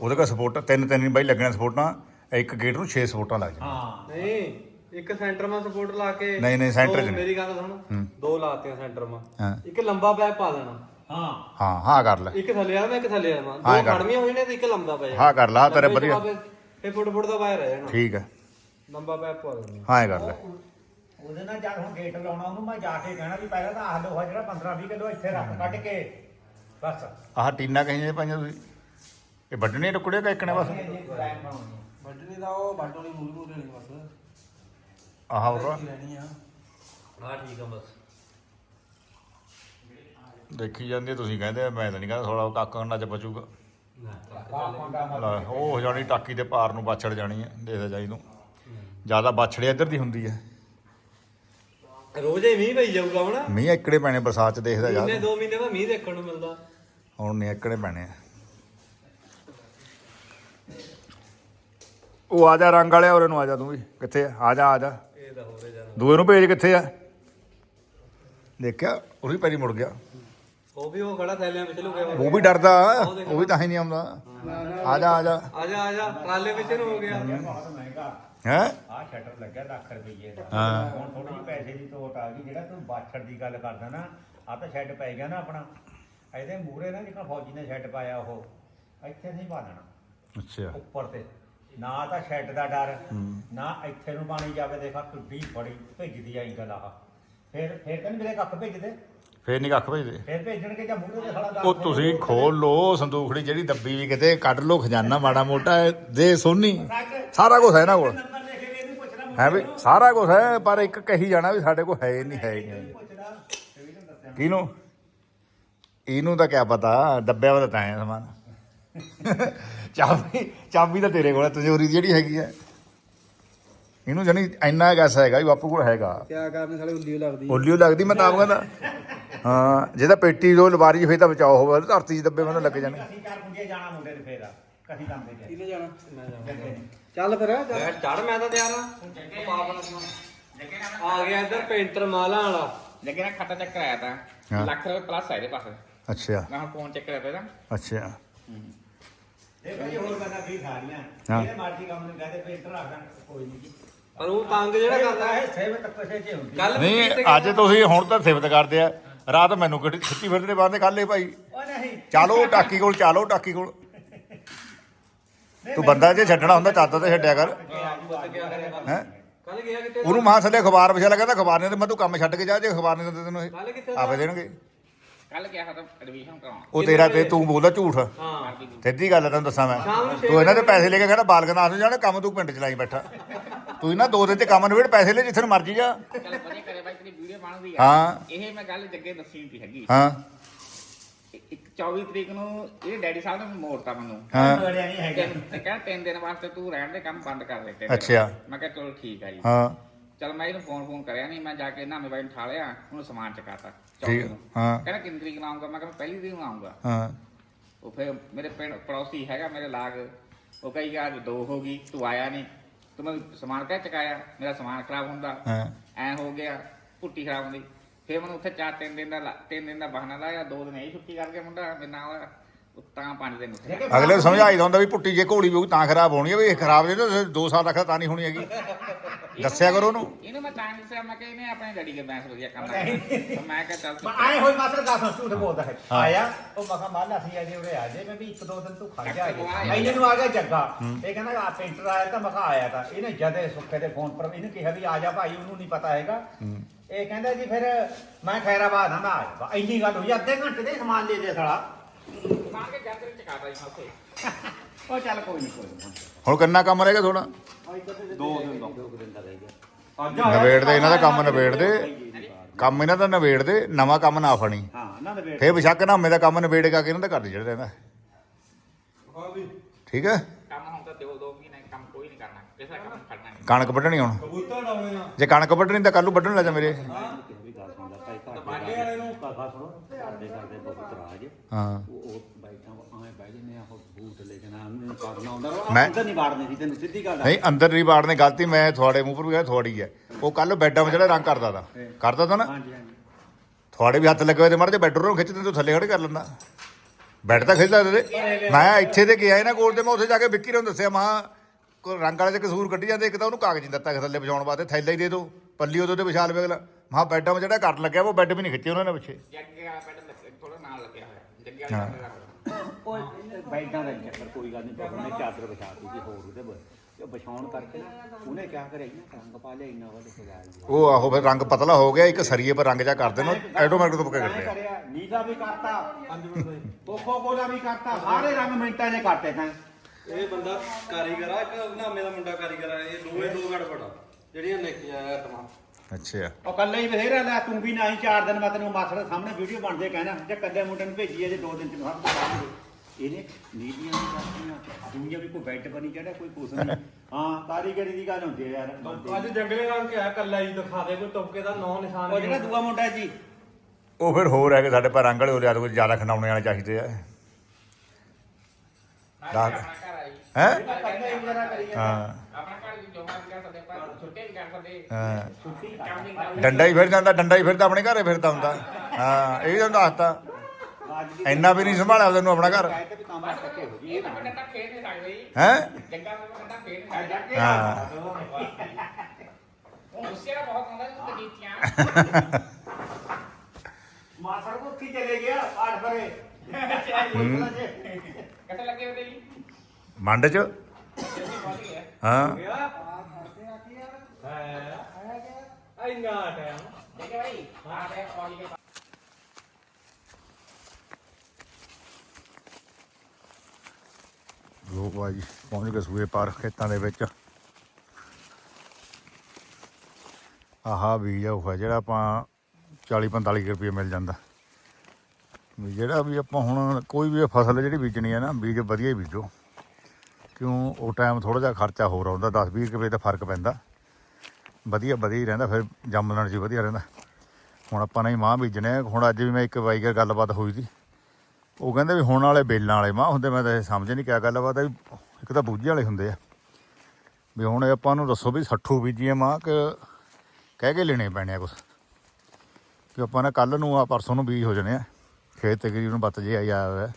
S1: ਉਹਦੇ ਕੋਲ ਸਪੋਰਟ ਤਿੰਨ ਤਿੰਨ ਹੀ ਬਾਈ ਲੱਗਣਾ ਸਪੋਰਟਾਂ ਇੱਕ ਗੇਟ ਨੂੰ 6 ਸਪੋਰਟਾਂ ਲੱਗ ਜਾਣ।
S7: ਹਾਂ।
S5: ਨਹੀਂ ਇੱਕ ਸੈਂਟਰ ਮਾ ਸਪੋਰਟ ਲਾ ਕੇ
S1: ਨਹੀਂ, ਨਹੀਂ, center 'ਚ
S5: ਦੋ-
S1: ਨਹੀਂ।
S5: ਮੇਰੀ ਗੱਲ ਸੁਣ ਦੋ ਲਾਤੀਆਂ ਸੈਂਟਰ ਮਾ।
S1: ਹਾਂ।
S5: ਇੱਕ ਲੰਬਾ ਪੈਪ ਪਾ ਦੇਣਾ।
S7: ਹਾਂ।
S1: ਹਾਂ ਹਾਂ ਕਰ ਲੈ।
S5: ਇੱਕ ਥੱਲੇ ਵਾਲਾ ਮੈਂ ਇੱਕ ਥੱਲੇ ਵਾਲਾ
S1: ਹਾਂ,
S5: ਦੋ
S1: ਕਰ।
S5: ਖੜਮੀਆਂ ਹੋਈਆਂ ਨੇ ਤੇ ਇੱਕ ਲੰਬਾ ਪਿਆ।
S1: ਹਾਂ ਕਰ ਲਾ ਤੇਰੇ ਵਧੀਆ।
S5: ਇਹ ਫੁੱਟ ਫੁੱਟ ਦਾ ਵਾਇਰ ਰਹਿ ਜਾਣਾ
S1: ਠੀਕ ਹੈ।
S5: ਲੰਬਾ ਪੈਪ ਪਾ ਦੇਣਾ।
S1: ਹਾਂ ਇਹ ਕਰ ਲੈ।
S7: ਉਹਦੇ ਨਾਲ ਜਦ ਹੁਣ ਗੇਟ ਲਾਉਣਾ ਉਹਨੂੰ ਮੈਂ ਜਾ ਕੇ ਕਹਿਣਾ ਵੀ ਪਹਿਲਾਂ ਤਾਂ ਆਹ ਲੋਹਾ ਜਿਹੜਾ 15 20 ਕਿਲੋ ਇੱਥੇ ਰੱਖ ਕੱਢ ਕੇ। ਬਸ।
S1: ਆਹ ਟੀਨਾ ਕਹੀਆਂ ਪਾਈਆਂ ਤੁਸੀਂ। ਇਹ ਵੱਢਣੇ ਟੁਕੜੇ ਕਾ ਇੱਕਣੇ ਬਸ?
S7: ਲਾਈਨ ਬਣਾਉਣੀ
S6: ਵੱਢਣੀ ਦਾ ਉਹ ਵੱਢਣੀ ਮੂਲ ਮੂਲ ਨਹੀਂ ਬਸ।
S1: ਆਹ ਹੋਰ।
S6: ਲੈਣੀ ਆ।
S5: ਹਾਂ ਠੀਕ ਆ ਬਸ।
S1: ਦੇਖੀ ਜਾਂਦੀ ਆ, ਤੁਸੀਂ ਕਹਿੰਦੇ ਆ, ਮੈਂ ਤਾਂ ਨਹੀਂ ਕਹਿੰਦਾ ਥੋੜਾ ਕਾਕਾ ਚ ਬਚੂਗਾ
S7: ਬਾਪ ਮੁੰਡਾ ਮਰ
S1: ਲੈ, ਉਹ ਹੋ ਜਾਣੀ ਟਾਕੀ ਦੇ ਪਾਰ ਨੂੰ ਬਾਛੜ ਜਾਣੀ ਹੈ ਦੇਖਦਾ ਜਾਈ ਨੂੰ। ਜ਼ਿਆਦਾ ਬਾਛੜੇ ਇੱਧਰ ਦੀ ਹੁੰਦੀ ਹੈ
S5: ਰੋਜ਼ੇ ਮੀਂਹ ਪਈ ਜਾਊਗਾ ਹੁਣ।
S1: ਮੀਂਹ ਇੱਕੜੇ ਪੈਣੇ ਬਰਸਾਤ ਚ ਦੇਖਦਾ ਜਾ
S5: ਮਹੀਨੇ ਦੋ ਮਹੀਨੇ ਬਾਅਦ ਮੀਂਹ ਦੇਖਣ ਨੂੰ ਮਿਲਦਾ।
S1: ਹੁਣ ਨਹੀਂ ਇੱਕੜੇ ਪੈਣੇ ਆ। ਉਹ ਆ ਜਾ ਰੰਗ ਵਾਲਿਆ ਨੂੰ ਆ ਜਾ ਤੂੰ ਵੀ। ਕਿੱਥੇ ਆ? ਆ ਜਾ ਆ ਜਾ।
S5: ਇਹ ਤਾਂ ਹੋਰੇ ਜਾਣਾ।
S1: ਦੂਏ ਨੂੰ ਭੇਜ ਕਿੱਥੇ ਆ? ਦੇਖਿਆ ਉਹ ਵੀ ਪੈਰੀ ਮੁੜ ਗਿਆ।
S5: ਉਹ ਵੀ ਉਹ ਖੜਾ ਥੈਲਿਆਂ ਵਿੱਚ ਲੁਕਿਆ ਹੋਇਆ।
S1: ਉਹ ਵੀ ਡਰਦਾ। ਉਹ ਵੀ ਤਾਂ ਹੀ ਨਹੀਂ ਆਉਂਦਾ। ਆ ਜਾ ਆ ਜਾ।
S5: ਆ ਜਾ ਆ ਜਾ। ਟਰਾਲੇ ਵਿੱਚ ਨੂੰ ਹੋ ਗਿਆ।
S7: ਬਹੁਤ ਮਹਿੰਗਾ
S1: ਹੈ?
S7: ਆਹ ਸ਼ਟਰ ਲੱਗਿਆ ਲੱਖ ਰੁਪਏ ਦਾ।
S1: ਹਾਂ।
S7: ਹੁਣ ਥੋੜੀ ਜਿਹੀ ਪੈਸੇ ਦੀ ਤੋਟ ਆ ਗਈ ਜਿਹੜਾ ਤੂੰ ਬਾਛੜ ਦੀ ਗੱਲ ਕਰਦਾ ਨਾ ਆ ਤਾਂ ਸ਼ੈੱਡ ਪੈ ਗਿਆ ਨਾ ਆਪਣਾ। ਇਹਦੇ ਮੂਰੇ ਨਾ ਜਿਹੜਾ ਫੌਜੀ ਨੇ ਸ਼ੈੱਡ ਪਾਇਆ ਉਹ ਇੱਥੇ ਨਹੀਂ ਬਾਨਣਾ
S1: ਅੱਛਾ।
S7: ਉੱਪਰ ਤੇ। ਨਾ ਤਾਂ ਸ਼ੈੱਡ ਦਾ ਡਰ ਨਾ ਇੱਥੇ ਨੂੰ ਪਾਣੀ ਜਾਵੇ ਦੇਖਾ ਕਿੱਡੀ ਬੜੀ ਭੇਜਦੀ ਆਈ ਗੱਲ ਆਹ। ਫਿਰ ਫਿਰ ਕਹਿੰਦੇ ਮੇਰੇ ਕੱਖ ਭੇਜਦੇ।
S1: ਫੇਰ ਨਹੀਂ ਕੱਖ ਭੇਜਦੇ
S7: ਫਿਰ ਭੇਜਣਗੇ ਜਾਂ ਮੂਹਰੇ ਤੇ ਸਾਲਾ
S1: ਉਹ ਤੁਸੀਂ ਖੋਲ ਲੋ ਸੰਦੂਖੜੀ ਜਿਹੜੀ ਦੱਬੀ ਵੀ ਕਿਤੇ ਕੱਢ ਲੋ ਖਜ਼ਾਨਾ ਮਾੜਾ ਮੋਟਾ ਹੈ, ਦੇ ਸੋਨੀ। ਸਾਰਾ ਕੁਝ ਹੈ ਇਹਨਾਂ ਕੋਲ।
S7: ਨੰਬਰ ਲਿਖ ਕੇ ਇਹਨੂੰ ਪੁੱਛਣਾ
S1: ਹੈ ਵੀ ਸਾਰਾ ਕੁਝ ਹੈ ਪਰ ਇੱਕ ਕਹੀ ਜਾਣਾ ਵੀ ਸਾਡੇ ਕੋਲ ਹੈ ਹੀ ਨਹੀਂ ਹੈ ਹੀ ਨਹੀਂ।
S7: ਪੁੱਛਣਾ ਇਹ ਵੀ ਦੱਸਿਆ
S1: ਕਿਹਨੂੰ? ਇਹਨੂੰ ਤਾਂ ਕਿਆ ਪਤਾ ਦੱਬਿਆ ਵਾ ਤਾਂ ਹੈ ਸਮਾਨ। ਚਾਬੀ ਚਾਬੀ ਤਾਂ ਤੇਰੇ ਕੋਲ ਹੈ ਤਜੋਰੀ ਜਿਹੜੀ ਹੈਗੀ ਹੈ। ਇਹਨੂੰ ਜਾਨੀ ਇੰਨਾ ਗੈਸ ਹੈਗਾ ਵੀ ਬਾਪੂ ਕੋਲ ਹੈਗਾ।
S6: ਕਿਆ ਕਰਨੇ ਸਾਲੇ ਉੱਲੀ ਲੱਗਦੀ।
S1: ਓਲੀਓ ਲੱਗਦੀ ਮੈਂ ਤਾਂ ਆਪ ਕਹਿੰਦਾ। ਹਾਂ ਜਿਹਦਾ ਪੇਟੀ ਜੋ ਲਵਾਰੀ ਫੇਰ ਤਾਂ ਬਚਾਓ ਹੋਵੇ ਧਰਤੀ 'ਚ ਦੱਬੇ ਮੈਨੂੰ ਲੱਗ ਜਾਣੇ।
S7: ਅਸੀਂ ਚਾਰ ਪੁੰਜੇ ਜਾਣਾ ਮੁੰਡੇ ਦੇ ਫੇਰ ਕਹੀ ਜਾਂਦੇ ਜੇ
S6: ਕਿਹਨੇ ਜਾਣਾ? ਚੱਲ ਫਿਰ ਚੱਲ।
S5: ਮੈਂ ਚੜ ਮੈਂ ਤਾਂ ਤਿਆਰ ਆ ਪਾਪ ਨਾ ਆ ਗਿਆ ਇੱਧਰ ਪੇਂਟਰ ਮਾਲਾ ਵਾਲਾ।
S8: ਲੇਕਿਨ ਇਹ ਖਾਤਾ ਚੈੱਕ ਕਰਾਇਆ ਤਾਂ।
S1: ਹਾਂ।
S8: ਲੱਖ ਰੁਪਏ ਪਲੱਸ ਆ ਇਹਦੇ ਪਾਸ।
S1: ਅੱਛਾ।
S8: ਮੈਂ ਹੁਣ ਫੋਨ ਚੈੱਕ ਕਰਿਆ ਪਿਆ ਤਾਂ।
S1: ਅੱਛਾ।
S7: ਇਹ ਭਾਈ ਹੋਰ ਗੱਲਾਂ ਵੀ ਸਾਰੀਆਂ
S1: ਹਾਂ।
S7: ਇਹ ਮਾਰਟੀ ਕੰਮ ਨੂੰ ਕਹਦੇ ਪੇਂਟਰ ਰੱਖ ਦਾਂ ਕੋਈ ਨਹੀਂ
S5: ਪਰ ਉਹ ਤੰਗ ਜਿਹੜਾ ਕਰਦਾ
S7: ਹੈ। ਸੇਵ ਤੱਕ ਸੇ ਚ ਹੁੰਦੀ
S5: ਕੱਲ
S1: ਨਹੀਂ ਅੱਜ ਤੁਸੀਂ ਹੁਣ ਤਾਂ ਸਿਫਤ ਕਰਦੇ ਆ। ਰਾਤ ਮੈਨੂੰ ਕਿਹੜੀ ਛੁੱਟੀ ਫਿਰਦੇ ਬਾਂਦੇ ਕੱਲ ਇਹ ਭਾਈ।
S7: ਉਹ ਨਹੀਂ।
S1: ਚਾਲੋ ਟਾਕੀ ਕੋਲ ਚਾਲੋ ਟਾਕੀ ਕੋਲ। ਤੂੰ ਬੰਦਾ ਜੇ ਛੱਡਣਾ ਹੁੰਦਾ ਚਾਦਰ ਤੇ ਛੱਡਿਆ ਕਰ। ਹੈ?
S5: ਕੱਲ ਗਿਆ ਕਿਤੇ
S1: ਉਹਨੂੰ ਮਾਂ ਥੱਲੇ ਅਖਬਾਰ ਵਿਛਾ ਲਗਾ ਤਾਂ ਅਖਬਾਰ ਨੇ ਤੇ ਮੈਂ ਤੂੰ ਕੰਮ ਛੱਡ ਕੇ ਜਾ ਜੇ ਅਖਬਾਰ ਨਹੀਂ ਦਿੰਦੇ ਤੈਨੂੰ ਇਹ
S5: ਕੱਲ ਕਿੱਥੇ
S1: ਆਪੇ ਦੇਣਗੇ।
S8: ਕੱਲ ਗਿਆ ਤਾਂ ਐਡਮਿਸ਼ਨ ਕਰਾਉਣ।
S1: ਉਹ ਤੇਰਾ ਤੇ ਤੂੰ ਬੋਲਦਾ ਝੂਠ।
S5: ਹਾਂ।
S1: ਸਿੱਧੀ ਗੱਲ ਤੈਨੂੰ ਦੱਸਾਂ ਮੈਂ।
S5: ਸ਼ਾਮ ਨੂੰ ਛੇ
S1: ਤੂੰ ਇਹਨਾਂ ਦੇ ਪੈਸੇ ਲੈ ਕੇ ਕਹਿੰਦਾ ਬਾਲਕ ਨਾਥ ਨੂੰ ਜਾਣਾ ਕੰਮ ਤੂੰ ਪਿੰਡ ਚਲਾਈ ਬੈਠਾ। ਤੂੰ ਇਹਨਾਂ ਦੋ ਦਿਨ ਤੇ ਕੰਮ ਨਵੇੜ ਪੈਸੇ ਲੈ ਜਿੱਥੇ ਨੂੰ ਮਰਜ਼ੀ ਜਾ।
S8: ਚੱਲ ਵਧੀਆ ਕਰੇ ਬਾਈ ਤੇਰੀ ਵੀਡੀਓ ਬਣਦੀ ਆ।
S1: ਹਾਂ।
S8: ਇਹ ਮੈਂ ਗੱਲ ਜੱਗੇ ਦੱਸੀ ਨਹੀਂ ਹੈਗੀ।
S1: ਹਾਂ।
S8: ਇੱਕ 24 ਤਰੀਕ ਨੂੰ ਇਹ ਡੈਡੀ ਸਾਹਿਬ ਨੇ ਮੋੜਤਾ ਮੈਨੂੰ।
S1: ਹਾਂ।
S7: ਬੜਿਆ ਨਹੀਂ ਹੈਗਾ।
S8: ਤੇ ਕਹਿੰਦਾ ਤਿੰਨ ਦਿਨ ਵਾਸਤੇ ਤੂੰ ਰਹਿਣ ਦੇ ਕੰਮ ਬੰਦ ਕਰ ਦਿੱਤੇ
S1: ਅੱਛਾ।
S8: ਮੈਂ ਕਿਹਾ ਚਲੋ ਠੀਕ ਆ ਜੀ।
S1: ਹਾਂ।
S8: ਚਲ ਮੈਂ ਇਹਨੂੰ ਫੋਨ ਫੋਨ ਕਰਿਆ ਨਹੀਂ ਮੈਂ ਜਾ ਕੇ ਨਾਮੇ ਬਾਈ ਨੂੰ ਠਾ ਲਿਆ ਉਹਨੂੰ ਸਮਾਨ ਚਕਾਤਾ
S1: ਠੀਕ ਹਾਂ
S8: ਕਹਿੰਦਾ ਕਿੰਨੀ ਤਰੀਕ ਨੂੰ ਆਉਂਗਾ ਮੈਂ ਕਿਹਾ ਪਹਿਲੀ ਤਰੀਕ ਨੂੰ ਆਉਂਗਾ
S1: ਹਾਂ।
S8: ਉਹ ਫਿਰ ਮੇਰੇ ਪਿੰਡ ਪੜੋਸੀ ਹੈਗਾ ਮੇਰੇ ਲਾਗ। ਉਹ ਕਹੀ ਗਿਆ ਅੱਜ ਦੋ ਹੋ ਗਈ ਤੂੰ ਆਇਆ ਨਹੀਂ। ਤੂੰ ਮੈਨੂੰ ਸਮਾਨ ਕਹਿ ਚਕਾਇਆ? ਮੇਰਾ ਸਮਾਨ ਖਰਾਬ ਹੁੰਦਾ।
S1: ਹਾਂ।
S8: ਐ ਹੋ ਗਿਆ ਪੁੱਟੀ ਖਰਾਬ ਹੁੰਦੀ। ਫਿਰ ਮੈਨੂੰ ਉੱਥੇ ਚਾਰ ਤਿੰਨ ਦਿਨ ਦਾ ਲਾ- ਤਿੰਨ ਦਿਨ ਦਾ ਬਹਾਨਾ ਲਾਇਆ ਦੋ ਦਿਨ ਇਹ ਛੁੱਟੀ ਕਰਕੇ ਮੁੰਡਾ ਮੇਰੇ ਨਾਲ ਤਾਂ ਪੰਜ ਦਿਨ ਉੱਥੇ
S1: ਅਗਲੇ ਨੂੰ ਸਮਝਾਈਦਾ ਹੁੰਦਾ ਵੀ ਪੁੱਟੀ ਜੇ ਘੋੜੀ ਵੀ ਹੋਊ ਤਾਂ ਖਰਾਬ ਹੋਣੀ ਹੈ ਵੀ ਇਹ ਖਰਾਬ ਜੇ ਤਾਂ 2 ਸਾਲ ਰੱਖਦਾ ਤਾਂ ਨਹੀਂ ਹੋਣੀ ਹੈਗੀ। ਦੱਸਿਆ ਕਰੋ ਉਹਨੂੰ।
S8: ਇਹਨੂੰ ਮੈਂ ਤਾਂ ਨਹੀਂ ਦੱਸਿਆ ਮੈਂ ਕਿਹਾ ਇਹਨੇ ਆਪਣੇ ਡੈਡੀ ਕੇ ਬੈਂਸ ਵਧੀਆ ਕੰਮ ਕਰਨਾ। ਮੈਂ ਕਿਹਾ ਚੱਲ ਤੂੰ
S7: ਆਏ ਹੋਈ ਮਾਸਰ ਦਾ ਝੂਠ ਬੋਲਦਾ ਹੈ। ਆਇਆ ਉਹ ਮਖਾ ਮਾਲ ਅਸੀਂ ਅਜੇ ਉਰੇ ਆ ਜੇ ਮੈਂ ਵੀ ਇੱਕ ਦੋ ਦਿਨ ਤੂੰ ਖੜ ਜਾ ਅਜੇ। ਇੰਨੇ ਨੂੰ ਆ ਗਿਆ ਜੱਗਾ। ਇਹ ਕਹਿੰਦਾ ਆ ਪੇਂਟਰ ਆਇਆ ਤਾਂ ਮਖਾ ਆਇਆ ਤਾਂ। ਇਹਨੇ ਜਦੇ ਸੁੱਖੇ ਦੇ ਫੋਨ ਪਰ ਇਹਨੂੰ ਕਿਹਾ ਵੀ ਆ ਜਾ ਭਾਈ ਉਹਨੂੰ ਨਹੀਂ ਪਤਾ ਹੈਗਾ। ਇਹ ਕਹਿੰਦਾ ਜੀ ਫਿਰ ਮੈਂ ਖੈਰਾਬਾਦ ਹਾਂ ਮੈਂ ਆ ਜਾਊਗਾ ਇੰਨੀ ਗੱਲ ਹੋਈ ਅੱਧੇ ਘੰਟੇ ਦੇ ਸਮਾਨ ਦੇ ਦੇ ਸਾਲਾ।
S8: ਮਾਰ ਕੇ ਜੰਦਰ ਚਕਾਤਾ ਜੀ ਮੈਂ ਉੱਥੇ।
S7: ਉਹ ਚੱਲ ਕੋਈ ਨਹੀਂ ਕੋਈ ਨਹੀਂ
S1: ਹੁਣ ਕਿੰਨਾ ਕੰਮ ਰਹਿ ਗਿਆ ਥੋੜਾ
S7: ਦੋ ਦਿਨ ਦਾ। ਦੋ ਦਿਨ ਦਾ ਰਹਿ ਗਿਆ। ਅੱਜ
S1: ਨਵੇੜ ਦੇ ਇਹਨਾਂ ਦਾ ਕੰਮ ਨਵੇੜ ਦੇ। ਕੰਮ ਇਹਨਾਂ ਦਾ ਨਵੇੜ ਦੇ ਨਵਾਂ ਕੰਮ ਨਾ ਫਣੀ
S7: ਹਾਂ ਨਾ ਦੇ।
S1: ਫੇਰ ਬਿਸ਼ੱਕ ਨਾਮੇ ਦਾ ਕੰਮ ਨਵੇੜ ਕੇ ਇਹਨਾਂ ਦਾ ਕਰ ਦੇ ਜਿਹੜਾ ਰਹਿੰਦਾ। ਠੀਕ ਹੈ?
S8: ਕੰਮ ਹੁਣ ਤਾਂ ਦੋ ਦੋ ਮਹੀਨੇ ਕੰਮ ਕੋਈ ਨਹੀਂ ਕਰਨਾ। ਕਿਸੇ ਦਾ ਕੰਮ ਕਰਨਾ ਨਹੀਂ
S1: ਕਣਕ ਵੱਢਣੀ ਹੁਣ।
S6: ਕਬੂਤਰ ਡਾਉਣੇ ਆ।
S1: ਜੇ ਕਣਕ ਵੱਢਣੀ ਤਾਂ ਕੱਲ ਵੱਢਣ ਲੈ ਜਾ ਮੇਰੇ।
S7: ਵੀ ਗੱਲ ਸੁਣਦਾ ਭਾਈ ਘਰ
S6: ਬਾਗੇ ਵਾਲੇ ਨੂੰ।
S7: ਕਥਾ ਸੁਣੋ ਕਰਦੇ ਕਰਦੇ ਬਹੁਤ ਰਾਜ
S1: ਹਾਂ
S7: ਉਹ ਉਹ ਬੈਠਾ ਆਏ ਬਹਿ ਜਨੇ ਆ ਉਹ ਬੂਟ ਲੈ ਕੇ ਨਾ ਉਹਨੂੰ ਕਰਨਾ ਹੁੰਦਾ ਉਹ
S1: ਮੈਂ-
S7: ਅੰਦਰ ਨਹੀਂ ਵਾੜਨੇ ਸੀ ਤੈਨੂੰ ਸਿੱਧੀ ਗੱਲ ਆ।
S1: ਨਹੀਂ ਅੰਦਰ ਨਹੀਂ ਬਾੜਨੇ ਗਲਤੀ ਮੈਂ ਤੁਹਾਡੇ ਮੂੰਹ ਪਰ ਵੀ ਤੁਹਾਡੀ ਹੈ। ਉਹ ਕੱਲ ਬੈੱਡਾਂ 'ਚ ਜਿਹੜਾ ਰੰਗ ਕਰਦਾ ਤਾ। ਕਰਦਾ ਤਾ ਨਾ?
S7: ਹਾਂਜੀ ਹਾਂਜੀ।
S1: ਤੁਹਾਡੇ ਵੀ ਹੱਥ ਲੱਗੇ ਹੋਏ ਤੇ ਜੇ ਬੈੱਡ ਨੂੰ ਖਿੱਚ ਦਿੰਦੇ ਤੂੰ ਥੱਲੇ ਖੜੇ ਕਰ ਲੈਂਦਾ। ਬੈੱਡ ਤਾਂ ਖਿੱਚ ਸਕਦੇ ਤੇ ਮੈਂ ਇੱਥੇ ਤੇ ਗਿਆ ਇਹਨਾਂ ਕੋਲ ਤੇ ਮੈਂ ਉੱਥੇ ਜਾ ਕੇ ਵਿੱਕੀ ਨੂੰ ਦੱਸਿਆ ਮਾਂ ਕੋਈ ਰੰਗ ਵਾਲੇ ਚ ਕਸੂਰ ਕੱਢੀ ਜਾਂਦੇ ਇੱਕ ਤਾਂ ਉਹਨੂੰ ਕਾਗਜ਼ ਨਹੀਂ ਦਿੱਤਾ ਕਿ ਥੱਲੇ ਵਿਛਾਉਣ ਵਾਸਤੇ ਥੈਲਾ ਹੀ ਦੇ ਦਿਓ ਪੱਲੀ ਉਹਦੇ ਤੇ ਵਿਛਾ ਲਵੇ ਅਗਲਾ। ਮਾਂ ਬੈੱਡਾਂ 'ਚ ਜਿਹੜਾ ਕੱਟ ਲੱਗਿਆ ਉਹ ਬੈੱਡ ਵੀ ਨਹੀਂ ਖਿੱਚੇ ਉਹਨਾਂ ਨੇ ਪਿੱਛੇ।
S8: ਜੱਗੇ ਵਾਲਾ ਬੈਡ ਥੋੜਾ ਨਾਲ ਲੱਗਿਆ ਹੋਇਆ ਜੱਗੇ ਵਾਲਾ
S7: ਉਹ ਬੈਠਾ ਦਾ ਚੱਕਰ ਕੋਈ ਗੱਲ ਨਹੀਂ ਉਹਨੇ ਚਾਦਰ ਵਿਛਾ ਦਿੱਤੀ ਸੀ ਹੋਰ ਉਹਦੇ ਬ- ਉਹ ਵਿਛਾਉਣ ਕਰਕੇ ਨਾ ਉਹਨੇ ਕਿਆ ਕਰਿਆ ਨਾ ਰੰਗ ਪਾ ਲਿਆ ਇੰਨਾ ਵੱਡੇ ਸਜਾ ਲਿਆ
S1: ਉਹ ਆਹੋ ਫਿਰ ਰੰਗ ਪਤਲਾ ਹੋ ਗਿਆ ਇੱਕ ਸਰੀਏ ਪਰ ਰੰਗ ਜਾ ਕਰ ਦੇਣਾ ਆਟੋਮੈਟਿਕ ਤੋਂ ਪੱਕੇ ਕਰਦੇ ਆ
S7: ਕਰਿਆ ਨੀਲਾ ਵੀ ਕਰਤਾ ਕੋਕੋ ਕੋਲਾ ਵੀ ਕਰਤਾ ਸਾਰੇ ਰੰਗ ਮਿੰਟਾਂ ਨੇ ਕਰਤੇ ਤਾਂ
S6: ਇਹ ਬੰਦਾ ਕਾਰੀਗਰ ਆ ਇੱਕ ਨਾਮੇ ਦਾ ਮੁੰਡਾ ਕਾਰੀਗਰ ਆ ਇਹ ਦੋਵੇਂ ਦੋ ਗੜਬੜਾ ਜਿਹੜੀਆਂ ਨਿੱਕੀਆਂ ਆਟਮਾਂ
S1: ਅੱਛਾ।
S7: ਉਹ ਕੱਲੇ ਹੀ ਬਥੇਰਾ ਲੈ ਤੂੰ ਵੀ ਨਾ ਹੀ ਚਾਰ ਦਿਨ ਮੈਂ ਤੈਨੂੰ ਮਾਸੜ ਦੇ ਸਾਹਮਣੇ ਵੀਡੀਓ ਬਣਦੇ ਕਹਿਣਾ ਜੇ ਕੱਲੇ ਮੁੰਡੇ ਨੂੰ ਭੇਜੀ ਜੇ ਦੋ ਦਿਨ ਚ ਸਭ ਤੋਂ ਬਾਅਦ ਇਹਨੇ ਨੀਲੀਆਂ ਵੀ ਕਰਤੀਆਂ ਦੁਨੀਆ ਵੀ ਕੋਈ ਬੈੱਡ ਬਣੀ ਚੜਾ ਕੋਈ ਕੁਛ ਨਹੀਂ। ਹਾਂ ਕਾਰੀਗਰੀ ਦੀ ਗੱਲ ਹੁੰਦੀ ਹੈ ਯਾਰ।
S6: ਅੱਜ ਜੰਗਲੇ ਨਾਲ ਕਿਹਾ ਕੱਲਾ ਹੀ ਦਿਖਾ ਦੇ ਕੋਈ ਟੋਕੇ ਦਾ ਨੌ ਨਿਸ਼ਾਨ
S7: ਉਹ ਜਿਹੜਾ ਦੂਆ ਮੁੰਡਾ ਜੀ।
S1: ਉਹ ਫਿਰ ਹੋਰ ਹੈ ਕਿ ਸਾਡੇ ਪਰ ਰੰਗ ਵਾਲੇ ਹੋ ਲਿਆ ਕੋਈ ਜ਼ਿਆਦਾ ਖੰਡਾਉਣੇ ਵਾਲੇ ਚਾਹੀਦੇ ਆ। ਹੈ?
S7: ਹੀ।
S1: ਹਾਂ।
S8: ਕਰ ਕਰ
S1: ਡੰਡਾ ਹੀ ਫਿਰ ਜਾਂਦਾ ਡੰਡਾ ਹੀ ਫਿਰਦਾ ਆਪਣੇ ਘਰੇ ਫਿਰਦਾ ਹੁੰਦਾ। ਹਾਂ ਇਹ ਵੀ ਤੁਹਾਨੂੰ ਦੱਸਤਾ। ਇੰਨਾ ਵੀ ਨਹੀਂ ਸੰਭਾਲਿਆ ਤੈਨੂੰ ਆਪਣਾ ਘਰ।
S7: ਵੀ ਕੰਮ ਹੋ ਗਈ
S8: ਇਹ ਤਾਂ ਬੰਦਾ ਤਾਂ ਖੇਡ ਨਹੀਂ ਸਕਦੇ ਜੀ।
S1: ਹੈ?
S8: ਜੱਗਾ ਨੂੰ ਬੰਦਾ ਖੇਡ ਨਹੀਂ ਸਕਦਾ।
S1: ਹਾਂ।
S8: ਗੁੱਸੇ ਦਾ ਬਹੁਤ ਆਉਂਦਾ ਜੀ ਤਜੀਤੀਆਂ
S7: ਮਾਸੜ ਕੋ ਕੀ ਚਲੇ ਗਿਆ ਆਠ ਫਰੇ
S8: ਕਿੱਥੇ ਲੱਗੇ ਹੋਏ ਤੇ ਜੀ?
S1: ਮੰਡ ਚ? ਹਾਂ।
S6: ਹੈ
S8: ਭਾਈ, ਪਹੁੰਚ ਗਏ
S1: ਲੋਕ ਬਾਜੀ ਪਹੁੰਚ ਗਏ ਸੂਏ ਪਾਰ ਖੇਤਾਂ ਦੇ ਵਿੱਚ। ਆਹਾ ਬੀਜ ਆ ਉਹ ਜਿਹੜਾ ਆਪਾਂ 40 45 ਰੁਪਏ ਮਿਲ ਜਾਂਦਾ। ਵੀ ਜਿਹੜਾ ਵੀ ਆਪਾਂ ਹੁਣ ਕੋਈ ਵੀ ਫਸਲ ਜਿਹੜੀ ਬੀਜਣੀ ਹੈ ਨਾ, ਬੀਜ ਵਧੀਆ ਹੀ ਬੀਜੋ। ਕਿਉਂ ਉਹ ਟਾਈਮ ਥੋੜਾ ਜਿਹਾ ਖਰਚਾ ਹੋਰ ਆਉਂਦਾ 10 20 ਰੁਪਏ ਦਾ ਫ਼ਰਕ ਪੈਂਦਾ। ਵਧੀਆ ਵਧੀਆ ਹੀ ਰਹਿੰਦਾ, ਫਿਰ ਜੰਮਣ 'ਚ ਵੀ ਵਧੀਆ ਰਹਿੰਦਾ। ਹੁਣ ਆਪਾਂ ਨੇ ਮਾਂ ਬੀਜਣੇ ਹੁਣ ਅੱਜ ਵੀ ਮੈਂ ਇੱਕ ਬਾਈ ਗੱਲਬਾਤ ਹੋਈ ਸੀ। ਉਹ ਕਹਿੰਦੇ ਵੀ ਹੁਣ ਵਾਲੇ ਬੇਲਾਂ ਵਾਲੇ ਮਾਂ ਹੁੰਦੇ, ਮੈਂ ਤਾਂ ਇਹ ਸਮਝ ਨਹੀਂ ਕਿਆ ਗੱਲਬਾਤ ਹੈ, ਵੀ ਇੱਕ ਤਾਂ ਬੂਝੇ ਵਾਲੇ ਹੁੰਦੇ ਆ। ਵੀ ਹੁਣ ਆਪਾਂ ਨੂੰ ਦੱਸੋ ਵੀ 60 ਬੀਜੀਏ ਮਾਂ ਕਿ ਕਹਿ ਕੇ ਲੈਣੇ ਪੈਣੇ ਆ ਕੁਛ? ਕਿ ਆਪਾਂ ਨੇ ਕੱਲ ਨੂੰ ਆ, ਪਰਸੋਂ ਨੂੰ ਬੀਜ ਹੋ ਜਾਣੇ ਆ। ਖੇਤ ਤਕਰੀਬਨ ਬੱਤ ਜੇ ਆਇਆ ਹੋਇਆ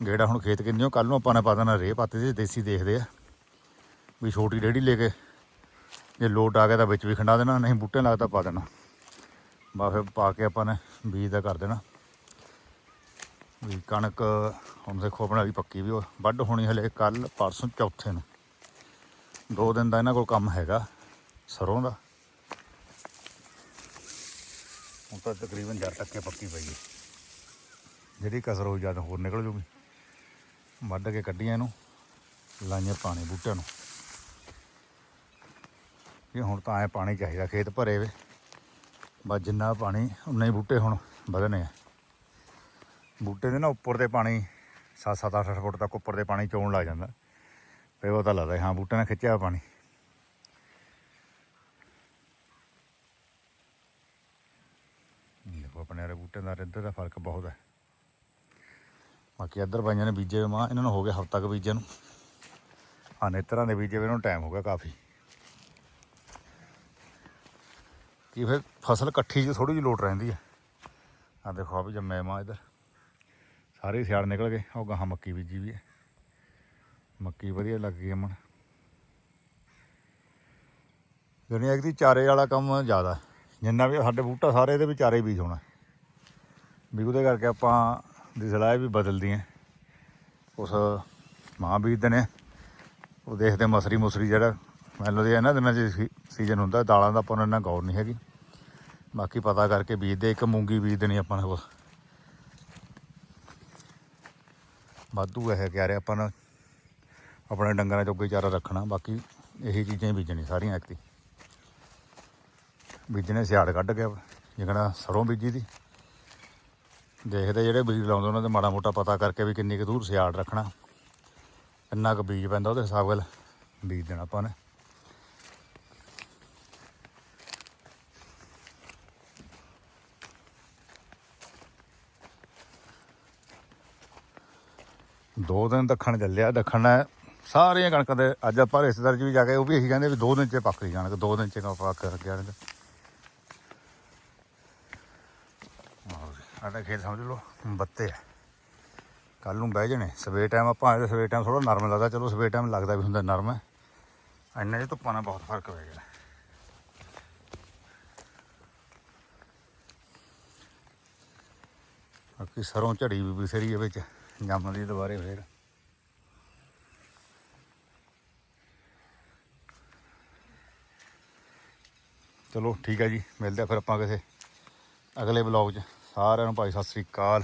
S1: ਗੇੜਾ ਹੁਣ ਖੇਤ ਕਿੰਨਿਓ ਕੱਲ ਨੂੰ ਆਪਾਂ ਨੇ ਪਾ ਦੇਣਾ ਰੇਹ ਪਾਤੇ ਦੇ ਦੇਸੀ ਦੇਖਦੇ ਆ। ਵੀ ਛੋਟੀ ਰੇੜੀ ਲੈ ਕੇ, ਜੇ ਲੋਟ ਆ ਗਿਆ ਤਾਂ ਵਿੱਚ ਵੀ ਖੰਡਾ ਦੇਣਾ, ਨਹੀਂ ਬੂਟੇ ਲੱਗਦਾ ਪਾ ਦੇਣਾ। ਬਾ ਫਿਰ ਪਾ ਕੇ ਆਪਾਂ ਨੇ ਬੀਜ ਦਾ ਕਰ ਦੇਣਾ। ਵੀ ਕਣਕ ਹੁਣ ਦੇਖੋ ਆਪਣਾ ਵੀ ਪੱਕੀ ਵੀ ਉਹ ਵੱਢ ਹੋਣੀ ਹਲੇ ਕੱਲ ਪਰਸੋਂ ਚੌਥੇ ਨੂੰ। ਦੋ ਦਿਨ ਦਾ ਇਹਨਾਂ ਕੋਲ ਕੰਮ ਹੈਗਾ, ਸਰੋਂ ਦਾ। ਹੁਣ ਤਾਂ ਤਕਰੀਬਨ ਜੜ ਤੱਕ ਪੱਕੀ ਪਈ ਹੈ। ਜਿਹੜੀ ਕਸਰ ਹੋ ਜਦ ਹੋਰ ਨਿਕਲ ਜੂਗੀ। ਵੱਢ ਕੇ ਕੱਢੀਆਂ ਇਹਨੂੰ, ਲਾਈਆਂ ਪਾਣੀ ਬੂਟਿਆਂ ਨੂੰ। ਇਹ ਹੁਣ ਤਾਂ ਐ ਪਾਣੀ ਚਾਹੀਦਾ, ਖੇਤ ਭਰੇ ਵੇ। ਬਸ ਜਿੰਨਾ ਪਾਣੀ, ਉਨਾ ਹੀ ਬੂਟੇ ਹੁਣ ਵਧਣੇ ਆ। ਬੂਟੇ ਦੇ ਨਾ ਉੱਪਰ ਦੇ ਪਾਣੀ 7-7 8 ਫੁੱਟ ਤੱਕ ਉੱਪਰ ਦੇ ਪਾਣੀ ਚੋਣ ਲੱਗ ਜਾਂਦਾ। ਫੇ ਉਹ ਤਾਂ ਲੱਗਦਾ ਹਾਂ ਬੂਟੇ ਨੇ ਖਿੱਚਿਆ ਪਾਣੀ। ਦੇਖੋ ਆਪਣੇ ਆਪਣੇ ਬੂਟੇ ਦਾ ਇੱਧਰ ਦਾ ਫ਼ਰਕ ਬਹੁਤ ਹੈ। ਬਾਕੀ ਇੱਧਰ ਬਾਈਆਂ ਨੇ ਬੀਜੇ ਹੋਏ ਮਾਂ, ਇਹਨਾਂ ਨੂੰ ਹੋ ਗਿਆ ਹਫ਼ਤਾ ਕੁ ਬੀਜੇ ਨੂੰ। ਆ ਨੇਤਰਾਂ ਦੇ ਬੀਜੇ ਹੋਏ ਇਹਨਾਂ ਨੂੰ ਟਾਈਮ ਹੋ ਗਿਆ ਕਾਫੀ। ਕੀ ਫਿਰ ਫਸਲ ਇਕੱਠੀ ਚ ਥੋੜੀ ਜਿਹੀ ਲੋਟ ਰਹਿੰਦੀ ਹੈ ਆ ਦੇਖੋ ਆ ਵੀ ਜੰਮੇ ਮਾਂ ਇੱਧਰ। ਸਾਰੇ ਹੀ ਸਿਆੜ ਨਿਕਲ ਗਏ ਉਹ ਗਾਹਾਂ ਮੱਕੀ ਬੀਜੀ ਵੀ ਹੈ ਮੱਕੀ ਵਧੀਆ ਲੱਗ ਗਈ ਅਮਨ। ਦੁਨੀਆ ਇੱਕ ਦੀ ਚਾਰੇ ਵਾਲਾ ਕੰਮ ਜ਼ਿਆਦਾ। ਜਿੰਨਾ ਵੀ ਸਾਡੇ ਬੂਟਾ ਸਾਰੇ ਇਹਦੇ ਵਿੱਚ ਚਾਰੇ ਹੀ ਬੀਜ ਹੋਣਾ। ਵੀ ਉਹਦੇ ਕਰਕੇ ਆਪਾਂ ਦੀ ਸਲਾਹ ਵੀ ਬਦਲਦੀ ਹੈ ਉਸ ਮਾਂ ਬੀਜਦੇ ਨੇ। ਉਹ ਦੇਖਦੇ ਮਸਰੀ ਮੁਸਰੀ ਜਿਹੜਾ ਮੈਨੂੰ ਲਓ ਇਹਨਾਂ ਦਿਨਾਂ 'ਚ ਸੀਜ਼ਨ ਹੁੰਦਾ, ਦਾਲਾਂ ਦਾ ਆਪਾਂ ਨੂੰ ਇੰਨਾ ਗੌਰ ਨਹੀਂ ਹੈਗੀ। ਬਾਕੀ ਪਤਾ ਕਰਕੇ ਬੀਜਦੇ ਇੱਕ ਮੂੰਗੀ ਬੀਜ ਦੇਣੀ ਆਪਾਂ ਨੇ। ਵਾਧੂ ਹੈ ਕਿਆਰੇ ਆਪਾਂ ਨੇ। ਆਪਣੇ ਡੰਗਰਾਂ ਜੋਗੇ ਚਾਰਾ ਰੱਖਣਾ, ਬਾਕੀ ਇਹੀ ਚੀਜ਼ਾਂ ਹੀ ਬੀਜਣੀ ਸਾਰੀਆਂ ਐਕਤੀ ਬੀਜਣੇ ਸਿਆੜ ਕੱਢ ਕੇ ਜਿਕਣਾ ਸਰੋਂ ਬੀਜੀ ਦੀ। ਦੇਖਦੇ ਜਿਹੜੇ ਬੀਜ ਲਾਉਂਦੇ ਉਹਨਾਂ ਦੇ ਮਾੜਾ ਮੋਟਾ ਪਤਾ ਕਰਕੇ ਵੀ ਕਿੰਨੀ ਕੁ ਦੂਰ ਸਿਆੜ ਰੱਖਣਾ। ਕਿੰਨਾ ਕੁ ਬੀਜ ਪੈਂਦਾ ਉਹਦੇ ਹਿਸਾਬ ਨਾਲ ਬੀਜ ਦੇਣਾ ਆਪਾਂ ਨੇ। ਦੋ ਦਿਨ ਦੱਖਣ ਚੱਲਿਆ, ਦੱਖਣ ਨੇ ਸਾਰੀਆਂ ਕਣਕਾਂ ਦੇ ਅੱਜ ਆਪਾਂ ਰਿਸ਼ਤੇਦਾਰ 'ਚ ਵੀ ਜਾ ਕੇ ਉਹ ਵੀ ਇਹੀ ਕਹਿੰਦੇ ਵੀ ਦੋ ਦਿਨ 'ਚ ਪੱਕ ਹੀ ਜਾਣਗੇ, ਦੋ ਦਿਨ 'ਚ ਪੱਕ ਕਰ ਜਾਣਗੇ ਆਹੋ ਜੀ, ਸਾਡਾ ਖੇਤ ਸਮਝ ਲਓ, ਬੱਤੇ ਆ। ਕੱਲ ਨੂੰ ਬਹਿ ਜਾਣੇ। ਸਵੇਰ ਟਾਈਮ ਆਪਾਂ ਆਏ ਤਾਂ ਸਵੇਰ ਟਾਈਮ ਥੋੜਾ ਨਰਮ ਲੱਗਦਾ। ਚਲੋ ਸਵੇਰ ਟਾਈਮ ਲੱਗਦਾ ਵੀ ਹੁੰਦਾ ਨਰਮ। ਹੈ ਇੰਨਾ 'ਚ ਧੁੱਪਾਂ ਨਾਲ ਬਹੁਤ ਫ਼ਰਕ ਪੈ ਗਿਆ। ਬਾਕੀ ਸਰੋਂ ਝੜੀ ਵੀ ਬਸਰੀ ਹੈ ਵਿੱਚ। ਜੰਮਦੀ ਦੁਬਾਰੇ ਫੇਰ। ਚਲੋ ਠੀਕ ਹੈ ਜੀ। ਮਿਲਦੇ ਆ ਫਿਰ ਆਪਾਂ ਕਿਸੇ ਅਗਲੇ ਬਲੌਗ 'ਚ। ਸਾਰਿਆਂ ਨੂੰ ਭਾਈ ਸਤਿ ਸ੍ਰੀ ਅਕਾਲ।